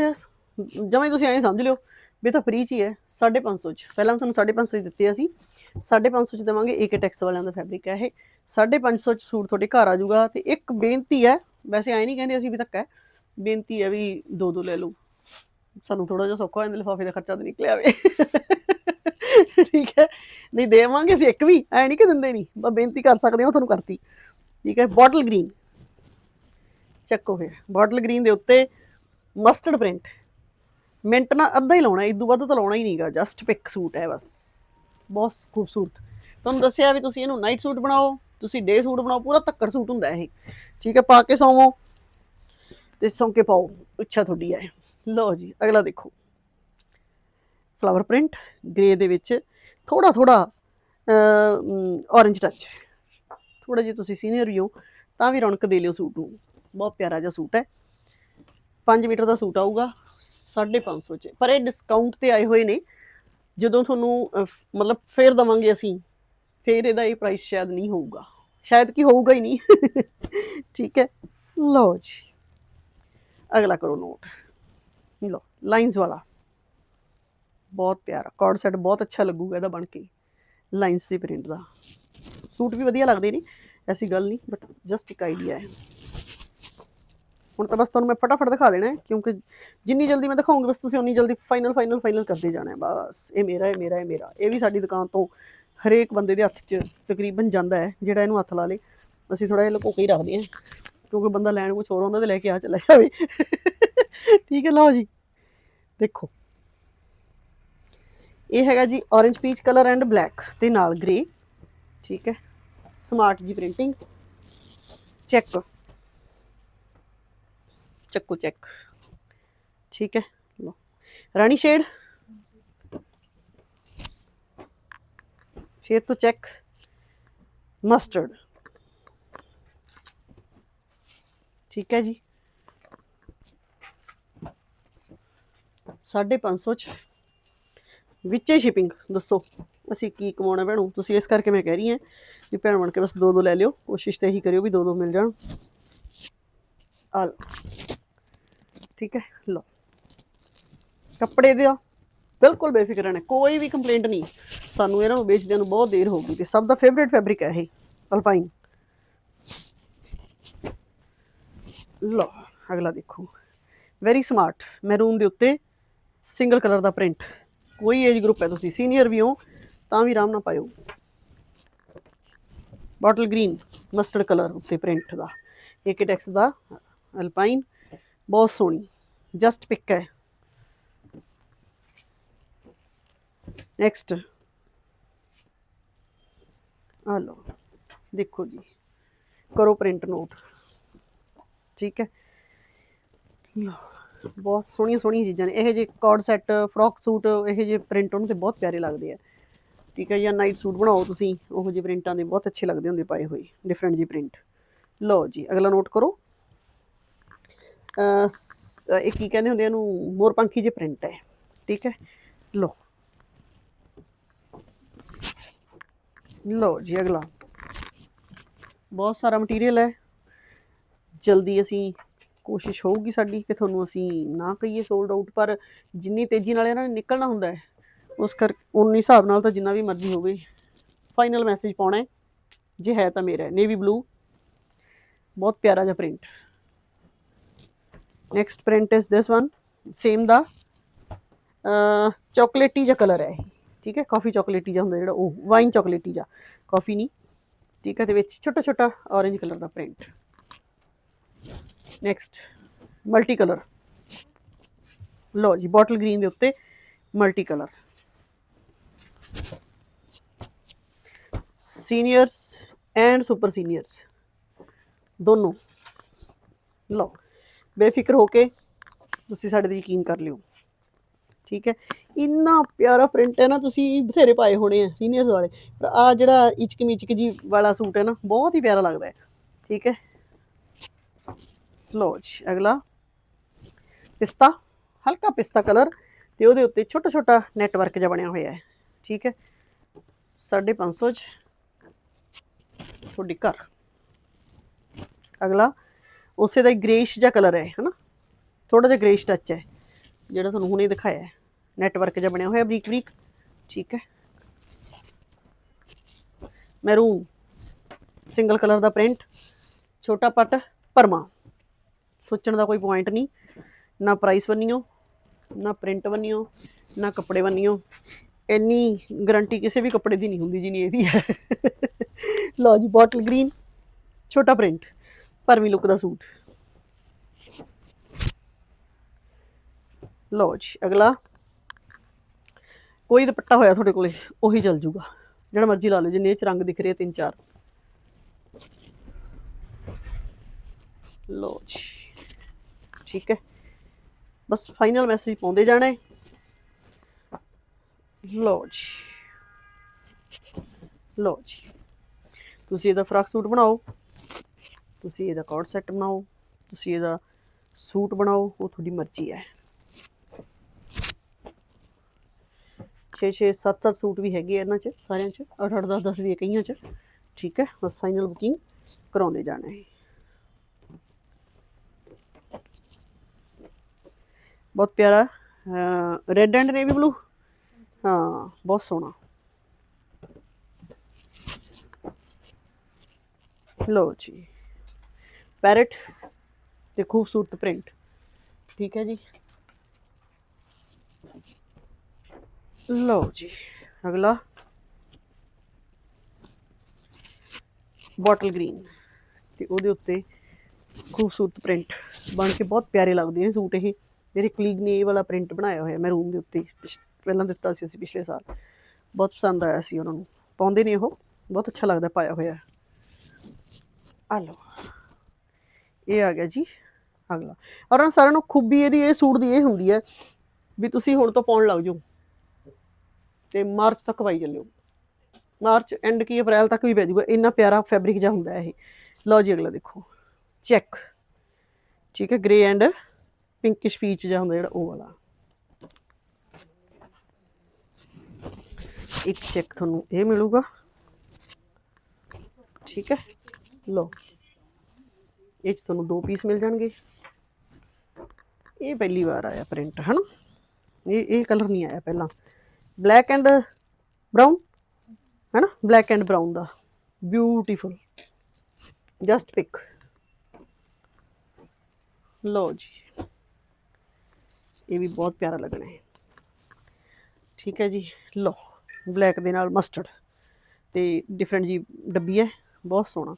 ਜਮਾਂ ਤੁਸੀਂ ਐਂ ਸਮਝ ਲਿਓ ਵੀ ਤਾਂ ਫ੍ਰੀ ਚ ਹੀ ਹੈ 550 ਚ। ਪਹਿਲਾਂ ਤੁਹਾਨੂੰ 550 ਹੀ ਦਿੱਤੇ ਅਸੀਂ। 550 ਚ ਦੇਵਾਂਗੇ ਏਕੇ ਟੈਕਸ ਵਾਲਿਆਂ ਦਾ ਫੈਬਰਿਕ ਹੈ ਇਹ। 550 ਚ ਸੂਟ ਤੁਹਾਡੇ ਘਰ ਆ ਜਾਊਗਾ ਤੇ ਇੱਕ ਬੇਨਤੀ ਹੈ, ਵੈਸੇ ਐਂ ਨਹੀਂ ਕਹਿੰਦੇ ਅਸੀਂ ਵੀ ਧੱਕਾ ਬੇਨਤੀ ਹੈ ਵੀ ਦੋ ਦੋ ਲੈ ਲਓ। ਸਾਨੂੰ ਥੋੜਾ ਜਿਹਾ ਸੌਖਾ ਹੋ ਜਾਂਦਾ, ਲਿਫਾਫੇ ਦਾ ਖਰਚਾ ਤਾਂ ਨਿਕਲਿਆ ਵੇ ਠੀਕ ਹੈ? ਨਹੀਂ, ਦੇਵਾਂਗੇ ਅਸੀਂ ਇੱਕ ਵੀ, ਐ ਨਹੀਂ ਕਿ ਦਿੰਦੇ ਨਹੀਂ। ਬਸ ਬੇਨਤੀ ਕਰ ਸਕਦੇ ਹਾਂ ਤੁਹਾਨੂੰ ਕਰਤੀ। ਠੀਕ ਹੈ? Bottle green. ਚੱਕੋ ਫਿਰ। ਬੋਟਲ ਗ੍ਰੀਨ ਦੇ ਉੱਤੇ ਮਸਟਰਡ ਪ੍ਰਿੰਟ ਮਿੰਟ ਨਾਲ ਅੱਧਾ ਹੀ ਲਾਉਣਾ ਇਦੋਂ ਵੱਧ ਤਾਂ ਲਾਉਣਾ ਹੀ ਨਹੀਂਗਾ ਜਸਟ ਪਿਕ ਸੂਟ ਹੈ ਬਸ। ਬਹੁਤ ਖੂਬਸੂਰਤ। ਤੁਹਾਨੂੰ ਦੱਸਿਆ ਵੀ ਤੁਸੀਂ ਇਹਨੂੰ ਨਾਈਟ ਸੂਟ ਬਣਾਓ, ਤੁਸੀਂ ਡੇ ਸੂਟ ਬਣਾਓ, ਪੂਰਾ ਧੱਕੜ ਸੂਟ ਹੁੰਦਾ ਇਹ। ਠੀਕ ਹੈ, ਪਾ ਕੇ ਸੌਵੋ ਤੇ ਸੌਂ ਕੇ ਪਾਓ, ਇੱਛਾ ਤੁਹਾਡੀ ਹੈ। ਲਓ ਜੀ, ਅਗਲਾ ਦੇਖੋ। ਫਲਾਵਰ ਪ੍ਰਿੰਟ ਗ੍ਰੇ ਦੇ ਵਿੱਚ ਥੋੜਾ ਥੋੜਾ ਔਰੇਂਜ ਟੱਚ ਥੋੜਾ ਜਿਹਾ ਤੁਸੀਂ ਸੀਨੀਅਰ ਵੀ ਹੋ, ਤਾਂ ਵੀ ਰੌਣਕ ਦੇ ਲਿਓ ਸੂਟ ਨੂੰ। ਬਹੁਤ ਪਿਆਰਾ ਜਿਹਾ ਸੂਟ ਹੈ। 5 ਮੀਟਰ ਦਾ ਸੂਟ ਆਊਗਾ। 550 ਚ। ਪਰ ਇਹ ਡਿਸਕਾਊਂਟ ਤੇ ਆਏ ਹੋਏ ਨੇ। ਜਦੋਂ ਤੁਹਾਨੂੰ ਮਤਲਬ ਫੇਰ ਦਵਾਂਗੇ ਅਸੀਂ, ਫੇਰ ਇਹਦਾ ਇਹ ਪ੍ਰਾਈਸ ਸ਼ਾਇਦ ਨਹੀਂ ਹੋਊਗਾ। ਸ਼ਾਇਦ ਕੀ ਹੋਊਗਾ ਹੀ ਨਹੀਂ। ਠੀਕ ਹੈ। ਲਓ ਜੀ। ਅਗਲਾ ਕਰੋ ਨੋਟ ਲਓ ਲਾਈਨਸ ਵਾਲਾ। ਬਹੁਤ ਪਿਆਰਾ। ਕਾਰਡ ਸੈਟ ਬਹੁਤ ਅੱਛਾ ਲੱਗੂਗਾ ਇਹਦਾ ਬਣ ਕੇ। ਲਾਈਨਸ ਦੇ ਪ੍ਰਿੰਟ ਦਾ। ਸੂਟ ਵੀ ਵਧੀਆ ਲੱਗਦੇ ਨੇ। ਐਸੀ ਗੱਲ ਨਹੀਂ ਬਟ ਜਸਟ ਇੱਕ ਆਈਡੀਆ ਹੈ। ਹੁਣ ਤਾਂ ਬਸ ਤੁਹਾਨੂੰ ਮੈਂ ਫਟਾਫਟ ਦਿਖਾ ਦੇਣਾ ਕਿਉਂਕਿ ਜਿੰਨੀ ਜਲਦੀ ਮੈਂ ਦਿਖਾਉਂਗੀ, ਬਸ ਤੁਸੀਂ ਉਨੀ ਜਲਦੀ ਫਾਈਨਲ ਫਾਈਨਲ ਫਾਈਨਲ ਕਰਦੇ ਜਾਣਾ ਹੈ। ਬਸ, ਇਹ ਮੇਰਾ ਹੈ ਮੇਰਾ, ਇਹ ਮੇਰਾ। ਇਹ ਵੀ ਸਾਡੀ ਦੁਕਾਨ ਤੋਂ ਹਰੇਕ ਬੰਦੇ ਦੇ ਹੱਥ 'ਚ ਤਕਰੀਬਨ ਜਾਂਦਾ ਹੈ, ਜਿਹੜਾ ਇਹਨੂੰ ਹੱਥ ਲਾ ਲੇ। ਅਸੀਂ ਥੋੜਾ ਜਿਹਾ ਲੁਕੋ ਕੇ ਹੀ ਰੱਖਦੇ ਹਾਂ, ਕਿਉਂਕਿ ਬੰਦਾ ਲੈਣ ਕੁਛ ਹੋਰ ਉਹਨਾਂ ਦੇ ਲੈ ਕੇ ਆ ਚਲਾ ਜਾਵੇ। ਠੀਕ ਹੈ, ਲਓ ਜੀ। ਦੇਖੋ। ਇਹ ਹੈਗਾ ਜੀ orange peach colour and black ਤੇ ਨਾਲ ਗ੍ਰੇ ਠੀਕ ਹੈ। ਸਮਾਰਟ ਜੀ ਪ੍ਰਿੰਟਿੰਗ ਚੈੱਕ ਚੱਕੂ ਚੈੱਕ। ਠੀਕ ਹੈ ਲੋ ਰਾਣੀ ਸ਼ੇਡ ਫਿਰ ਤੋਂ ਚੈੱਕ। ਮਸਟਰਡ। ਠੀਕ ਹੈ ਜੀ। 550 ਚ। ਵਿੱਚੇ ਸ਼ਿਪਿੰਗ ਦੱਸੋ। ਅਸੀਂ ਕੀ ਕਮਾਉਣਾ ਭੈਣੋ? ਤੁਸੀਂ ਇਸ ਕਰਕੇ ਮੈਂ ਕਹਿ ਰਹੀ ਹਾਂ ਵੀ ਭੈਣ ਬਣ ਕੇ ਬਸ ਦੋ ਦੋ ਲੈ ਲਿਓ। ਕੋਸ਼ਿਸ਼ ਤੇ ਇਹੀ ਕਰਿਓ ਵੀ ਦੋ ਦੋ ਮਿਲ ਜਾਣ। ਆ ਠੀਕ ਹੈ? ਲਓ। ਕੱਪੜੇ ਦਾ ਬਿਲਕੁਲ ਬੇਫਿਕਰ ਰਹਿਣਾ। ਕੋਈ ਵੀ ਕੰਪਲੇਂਟ ਨਹੀਂ। ਸਾਨੂੰ ਇਹਨਾਂ ਨੂੰ ਵੇਚਦਿਆਂ ਨੂੰ ਬਹੁਤ ਦੇਰ ਹੋ ਗਈ ਤੇ ਸਭ ਦਾ ਫੇਵਰੇਟ ਫੈਬਰਿਕ ਹੈ ਇਹ, ਅਲਪਾਈਨ। ਲਓ, ਅਗਲਾ ਦੇਖੋ। ਵੈਰੀ ਸਮਾਰਟ ਮੈਰੂਨ ਦੇ ਉੱਤੇ ਸਿੰਗਲ ਕਲਰ ਦਾ ਪ੍ਰਿੰਟ ਕੋਈ ਏਜ ਗਰੁੱਪ ਹੈ ਤੁਸੀਂ ਸੀਨੀਅਰ ਵੀ ਹੋ, ਤਾਂ ਵੀ ਆਰਾਮ ਨਾਲ ਪਾਇਓ। ਬੋਟਲ ਗ੍ਰੀਨ ਮਸਟਰਡ ਕਲਰ ਉੱਤੇ ਪ੍ਰਿੰਟ ਦਾ। ਏਕਟੈਕਸ ਦਾ ਅਲਪਾਈਨ ਬਹੁਤ ਸੋਹਣੀ ਜਸਟ ਪਿਕ ਹੈ। ਨੈਕਸਟ ਆ ਲਓ, ਦੇਖੋ ਜੀ, ਕਰੋ ਪ੍ਰਿੰਟ ਨੋਟ ਠੀਕ ਹੈ। ਬਹੁਤ ਸੋਹਣੀਆਂ ਸੋਹਣੀਆਂ ਚੀਜ਼ਾਂ ਨੇ। ਇਹ ਜੇ ਕੋਡ ਸੈੱਟ ਫਰੋਕ ਸੂਟ ਇਹ ਜੇ ਪ੍ਰਿੰਟ ਉਹਨਾਂ ਤੇ ਬਹੁਤ ਪਿਆਰੇ ਲੱਗਦੇ ਆ। ਠੀਕ ਹੈ ਜਾਂ ਨਾਈਟ ਸੂਟ ਬਣਾਓ ਤੁਸੀਂ, ਉਹੋ ਜਿਹੇ ਪ੍ਰਿੰਟਾਂ ਦੇ ਬਹੁਤ ਅੱਛੇ ਲੱਗਦੇ ਹੁੰਦੇ ਪਾਏ ਹੋਏ ਡਿਫਰੈਂਟ ਜੀ ਪ੍ਰਿੰਟ ਲਓ ਜੀ, ਅਗਲਾ ਨੋਟ ਕਰੋ। ਇਹ ਕੀ ਕਹਿੰਦੇ ਹੁੰਦੇ ਇਹਨੂੰ? ਮੋਰਪੰਖੀ ਜੇ ਪ੍ਰਿੰਟ ਹੈ। ਠੀਕ ਹੈ? ਲਓ। ਲਓ ਜੀ ਅਗਲਾ। ਬਹੁਤ ਸਾਰਾ ਮਟੀਰੀਅਲ ਹੈ। ਜਲਦੀ ਅਸੀਂ ਕੋਸ਼ਿਸ਼ ਹੋਊਗੀ ਸਾਡੀ ਕਿ ਤੁਹਾਨੂੰ ਅਸੀਂ ਨਾ ਕਹੀਏ ਸੋਲਡ ਆਊਟ ਪਰ ਜਿੰਨੀ ਤੇਜ਼ੀ ਨਾਲ ਇਹਨਾਂ ਨੇ ਨਿਕਲਣਾ ਹੁੰਦਾ ਹੈ, ਉਸ ਕਰ ਉਨੀ ਹਿਸਾਬ ਨਾਲ ਤਾਂ ਜਿੰਨਾ ਵੀ ਮਰਜ਼ੀ ਹੋਵੇ। ਫਾਈਨਲ ਮੈਸੇਜ ਪਾਉਣਾ ਹੈ। ਜੇ ਹੈ ਤਾਂ ਮੇਰਾ ਨੇਵੀ ਬਲੂ ਬਹੁਤ ਪਿਆਰਾ ਜਿਹਾ print next print is this one same ਦਾ ਚਾਕਲੇਟੀ ਜਿਹਾ ਕਲਰ ਹੈ ਇਹ, ਠੀਕ ਹੈ ਕਾਫੀ ਚਾਕਲੇਟੀ ਜਿਹਾ ਹੁੰਦਾ ਜਿਹੜਾ ਉਹ ਵਾਈਨ ਚਾਕਲੇਟੀ ਜਿਹਾ ਕਾਫੀ ਨਹੀਂ ਠੀਕ ਹੈ ਤੇ ਵਿੱਚ ਛੋਟਾ ਛੋਟਾ orange ਕਲਰ ਦਾ ਪ੍ਰਿੰਟ ਨੈਕਸਟ ਮਲਟੀ ਕਲਰ ਲਓ ਜੀ ਬੋਟਲ ਗ੍ਰੀਨ ਦੇ ਉੱਤੇ multi colour seniors and super seniors ਦੋਨੋਂ ਲਓ ਬੇਫਿਕਰ ਹੋ ਕੇ ਤੁਸੀਂ ਸਾਡੇ ਤੇ ਯਕੀਨ ਕਰ ਲਿਓ। ਠੀਕ ਹੈ? ਇੰਨਾ ਪਿਆਰਾ ਪ੍ਰਿੰਟ ਹੈ ਨਾ, ਤੁਸੀਂ ਬਥੇਰੇ ਪਾਏ ਹੋਣੇ ਆ ਸੀਨੀਅਰਸ ਵਾਲੇ। ਪਰ ਆ ਜਿਹੜਾ ਇਚਕ ਮਿਚਕ ਜੀ ਵਾਲਾ ਸੂਟ ਹੈ ਨਾ, ਬਹੁਤ ਹੀ ਪਿਆਰਾ ਲੱਗਦਾ ਹੈ। ਠੀਕ ਹੈ? ਲਓ ਜੀ, ਅਗਲਾ। ਪਿਸਤਾ, ਹਲਕਾ ਪਿਸਤਾ ਕਲਰ ਤੇ ਉਹਦੇ ਉੱਤੇ ਛੋਟਾ ਛੋਟਾ ਨੈਟਵਰਕ ਜਿਹਾ ਬਣਿਆ ਹੋਇਆ ਹੈ। ਠੀਕ ਹੈ? 550 ਚ ਤੁਹਾਡੀ ਘਰ। ਅਗਲਾ। ਉਸੇ ਦਾ ਹੀ ਗ੍ਰੇਸ਼ ਜਿਹਾ ਕਲਰ ਹੈ, ਹਨਾ? ਥੋੜਾ ਜਿਹਾ ਗ੍ਰੇਸ਼ ਟੱਚ ਹੈ, ਜਿਹੜਾ ਤੁਹਾਨੂੰ ਹੁਣੇ ਦਿਖਾਇਆ ਹੈ। ਨੈਟਵਰਕ ਜਿਹਾ ਬਣਿਆ ਹੋਇਆ ਬਰੀਕ ਬਰੀਕ, ਠੀਕ ਹੈ? ਮੈਰੂਨ ਸਿੰਗਲ ਕਲਰ ਦਾ ਪ੍ਰਿੰਟ ਛੋਟਾ ਪੱਟ ਪਰਮਾ ਸੋਚਣ ਦਾ ਕੋਈ ਪੁਆਇੰਟ ਨਹੀਂ, ਨਾ ਪ੍ਰਾਈਸ ਬੰਨਿਓ, ਨਾ ਪ੍ਰਿੰਟ ਬੰਨਿਓ, ਨਾ ਕੱਪੜੇ ਬੰਨਿਓ। ਇੰਨੀ ਗਾਰੰਟੀ ਕਿਸੇ ਵੀ ਕੱਪੜੇ ਦੀ ਨਹੀਂ ਹੁੰਦੀ ਜਿੰਨੀ ਇਹਦੀ ਹੈ। ਲਓ ਜੀ ਬੋਟਲ ਗ੍ਰੀਨ ਛੋਟਾ ਪ੍ਰਿੰਟ ਪਰਵੀ ਲੁੱਕ ਦਾ ਸੂਟ। ਲਓ ਜੀ, ਅਗਲਾ। ਕੋਈ ਦੁਪੱਟਾ ਹੋਇਆ ਤੁਹਾਡੇ ਕੋਲੇ, ਉਹੀ ਚੱਲ ਜੂਗਾ। ਜਿਹੜਾ ਮਰਜ਼ੀ ਲਾ ਲਓ, ਜਿੰਨੇ ਚ ਰੰਗ ਦਿਖ ਰਹੇ ਤਿੰਨ ਚਾਰ। ਲਓ ਜੀ, ਠੀਕ ਹੈ। ਬਸ ਫਾਈਨਲ ਮੈਸੇਜ ਪਾਉਂਦੇ ਜਾਣਾ ਹੈ। ਲਓ ਜੀ ਲਓ ਜੀ। ਤੁਸੀਂ ਇਹਦਾ ਫਰਾਕ ਸੂਟ ਬਣਾਓ। ਤੁਸੀਂ ਇਹਦਾ ਕੋਡ ਸੈੱਟ ਬਣਾਓ, ਤੁਸੀਂ ਇਹਦਾ ਸੂਟ ਬਣਾਓ, ਉਹ ਤੁਹਾਡੀ ਮਰਜ਼ੀ ਹੈ। 6 6 7 7 ਸੂਟ ਵੀ ਹੈਗੇ ਆ ਇਹਨਾਂ ਚ, ਸਾਰਿਆਂ ਚ 8 8 10 10 ਵੀ ਹੈ ਕਈਆਂ ਚ। ਠੀਕ ਹੈ, ਬਸ ਫਾਈਨਲ ਬੁਕਿੰਗ ਕਰਾਉਂਦੇ ਜਾਣਾ ਹੈ। ਬਹੁਤ ਪਿਆਰਾ ਰੈੱਡ ਐਂਡ ਨੇਵੀ ਬਲੂ ਹਾਂ, ਬਹੁਤ ਸੋਹਣਾ। ਲਓ ਜੀ। ਪੈਰਟ ਤੇ ਖੂਬਸੂਰਤ ਪ੍ਰਿੰਟ। ਠੀਕ ਹੈ ਜੀ? ਲਓ ਜੀ, ਅਗਲਾ। ਬੋਟਲ ਗ੍ਰੀਨ ਤੇ ਉਹਦੇ ਉੱਤੇ ਖੂਬਸੂਰਤ ਪ੍ਰਿੰਟ। ਬਣ ਕੇ ਬਹੁਤ ਪਿਆਰੇ ਲੱਗਦੇ ਨੇ ਸੂਟ ਇਹ। ਮੇਰੇ ਕਲੀਗ ਨੇ ਇਹ ਵਾਲਾ ਪ੍ਰਿੰਟ ਬਣਾਇਆ ਹੋਇਆ ਮੈਂ ਰੂਮ ਦੇ ਉੱਤੇ, ਪਿਛ- ਪਹਿਲਾਂ ਦਿੱਤਾ ਸੀ ਅਸੀਂ ਪਿਛਲੇ ਸਾਲ। ਬਹੁਤ ਪਸੰਦ ਆਇਆ ਸੀ ਉਹਨਾਂ ਨੂੰ। ਪਾਉਂਦੇ ਨੇ ਉਹ। ਬਹੁਤ ਅੱਛਾ ਲੱਗਦਾ ਪਾਇਆ ਹੋਇਆ। ਆ ਲਓ। ਇਹ ਆ ਗਿਆ ਜੀ, ਅਗਲਾ। ਔਰ ਉਹਨਾਂ ਸਾਰਿਆਂ ਨੂੰ ਖੂਬੀ ਇਹਦੀ, ਇਹ ਸੂਟ ਦੀ ਇਹ ਹੁੰਦੀ ਹੈ ਵੀ ਤੁਸੀਂ ਹੁਣ ਤੋਂ ਪਾਉਣ ਲੱਗ ਜਾਓ ਤੇ ਮਾਰਚ ਤੱਕ ਪਾਈ ਚੱਲਿਓ। ਮਾਰਚ ਐਂਡ ਕੀ, ਅਪ੍ਰੈਲ ਤੱਕ ਵੀ ਪੈ ਜਾਊਗਾ। ਇੰਨਾ ਪਿਆਰਾ ਫੈਬਰਿਕ ਜਿਹਾ ਹੁੰਦਾ ਇਹ। ਲਓ ਜੀ ਅਗਲਾ ਦੇਖੋ। ਚੈੱਕ ਠੀਕ ਹੈ ਗ੍ਰੇ ਐਂਡ ਪਿੰਕਿਸ਼ ਪੀਚ ਜਿਹਾ ਹੁੰਦਾ ਜਿਹੜਾ ਉਹ ਵਾਲਾ। ਇੱਕ ਚੈੱਕ ਤੁਹਾਨੂੰ ਇਹ ਮਿਲੂਗਾ। ਠੀਕ ਹੈ, ਲਓ। ਇਹ 'ਚ ਤੁਹਾਨੂੰ ਦੋ ਪੀਸ ਮਿਲ ਜਾਣਗੇ। ਇਹ ਪਹਿਲੀ ਵਾਰ ਆਇਆ ਪ੍ਰਿੰਟ ਹਨਾ? ਇਹ ਇਹ ਕਲਰ ਨਹੀਂ ਆਇਆ ਪਹਿਲਾਂ। ਬਲੈਕ ਐਂਡ ਬ੍ਰਾਊਨ ਹੈ ਨਾ ਬਲੈਕ ਐਂਡ ਬ੍ਰਾਊਨ ਦਾ। ਬਿਊਟੀਫੁਲ ਜਸਟ ਪਿਕ ਲਓ ਜੀ। ਇਹ ਵੀ ਬਹੁਤ ਪਿਆਰਾ ਲੱਗਣਾ ਹੈ। ਠੀਕ ਹੈ ਜੀ। ਲਓ ਬਲੈਕ ਦੇ ਨਾਲ ਮਸਟਰਡ ਤੇ ਡਿਫਰੈਂਟ ਜੀ ਡੱਬੀ ਹੈ। ਬਹੁਤ ਸੋਹਣਾ।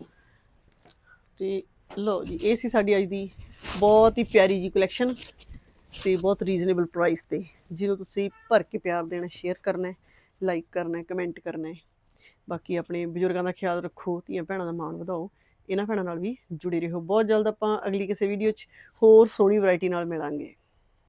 ਤੇ ਲਓ ਜੀ, ਇਹ ਸੀ ਸਾਡੀ ਅੱਜ ਦੀ ਬਹੁਤ ਹੀ ਪਿਆਰੀ ਜੀ ਕਲੈਕਸ਼ਨ ਤੇ ਬਹੁਤ ਰੀਜ਼ਨੇਬਲ ਪ੍ਰਾਈਸ ਤੇ, ਜਿਹਨੂੰ ਤੁਸੀਂ ਭਰ ਕੇ ਪਿਆਰ ਦੇਣਾ ਸ਼ੇਅਰ ਕਰਨਾ ਹੈ ਲਾਈਕ ਕਰਨਾ ਹੈ ਕਮੈਂਟ ਕਰਨਾ ਹੈ। ਬਾਕੀ ਆਪਣੇ ਬਜ਼ੁਰਗਾਂ ਦਾ ਖਿਆਲ ਰੱਖੋ, ਧੀਆਂ ਭੈਣਾਂ ਦਾ ਮਾਣ ਵਧਾਓ, ਇਹਨਾਂ ਭੈਣਾਂ ਨਾਲ ਵੀ ਜੁੜੇ ਰਹੋ। ਬਹੁਤ ਜਲਦ ਆਪਾਂ ਅਗਲੀ ਕਿਸੇ ਵੀਡੀਓ 'ਚ ਹੋਰ ਸੋਹਣੀ ਵੈਰਾਈਟੀ ਨਾਲ ਮਿਲਾਂਗੇ।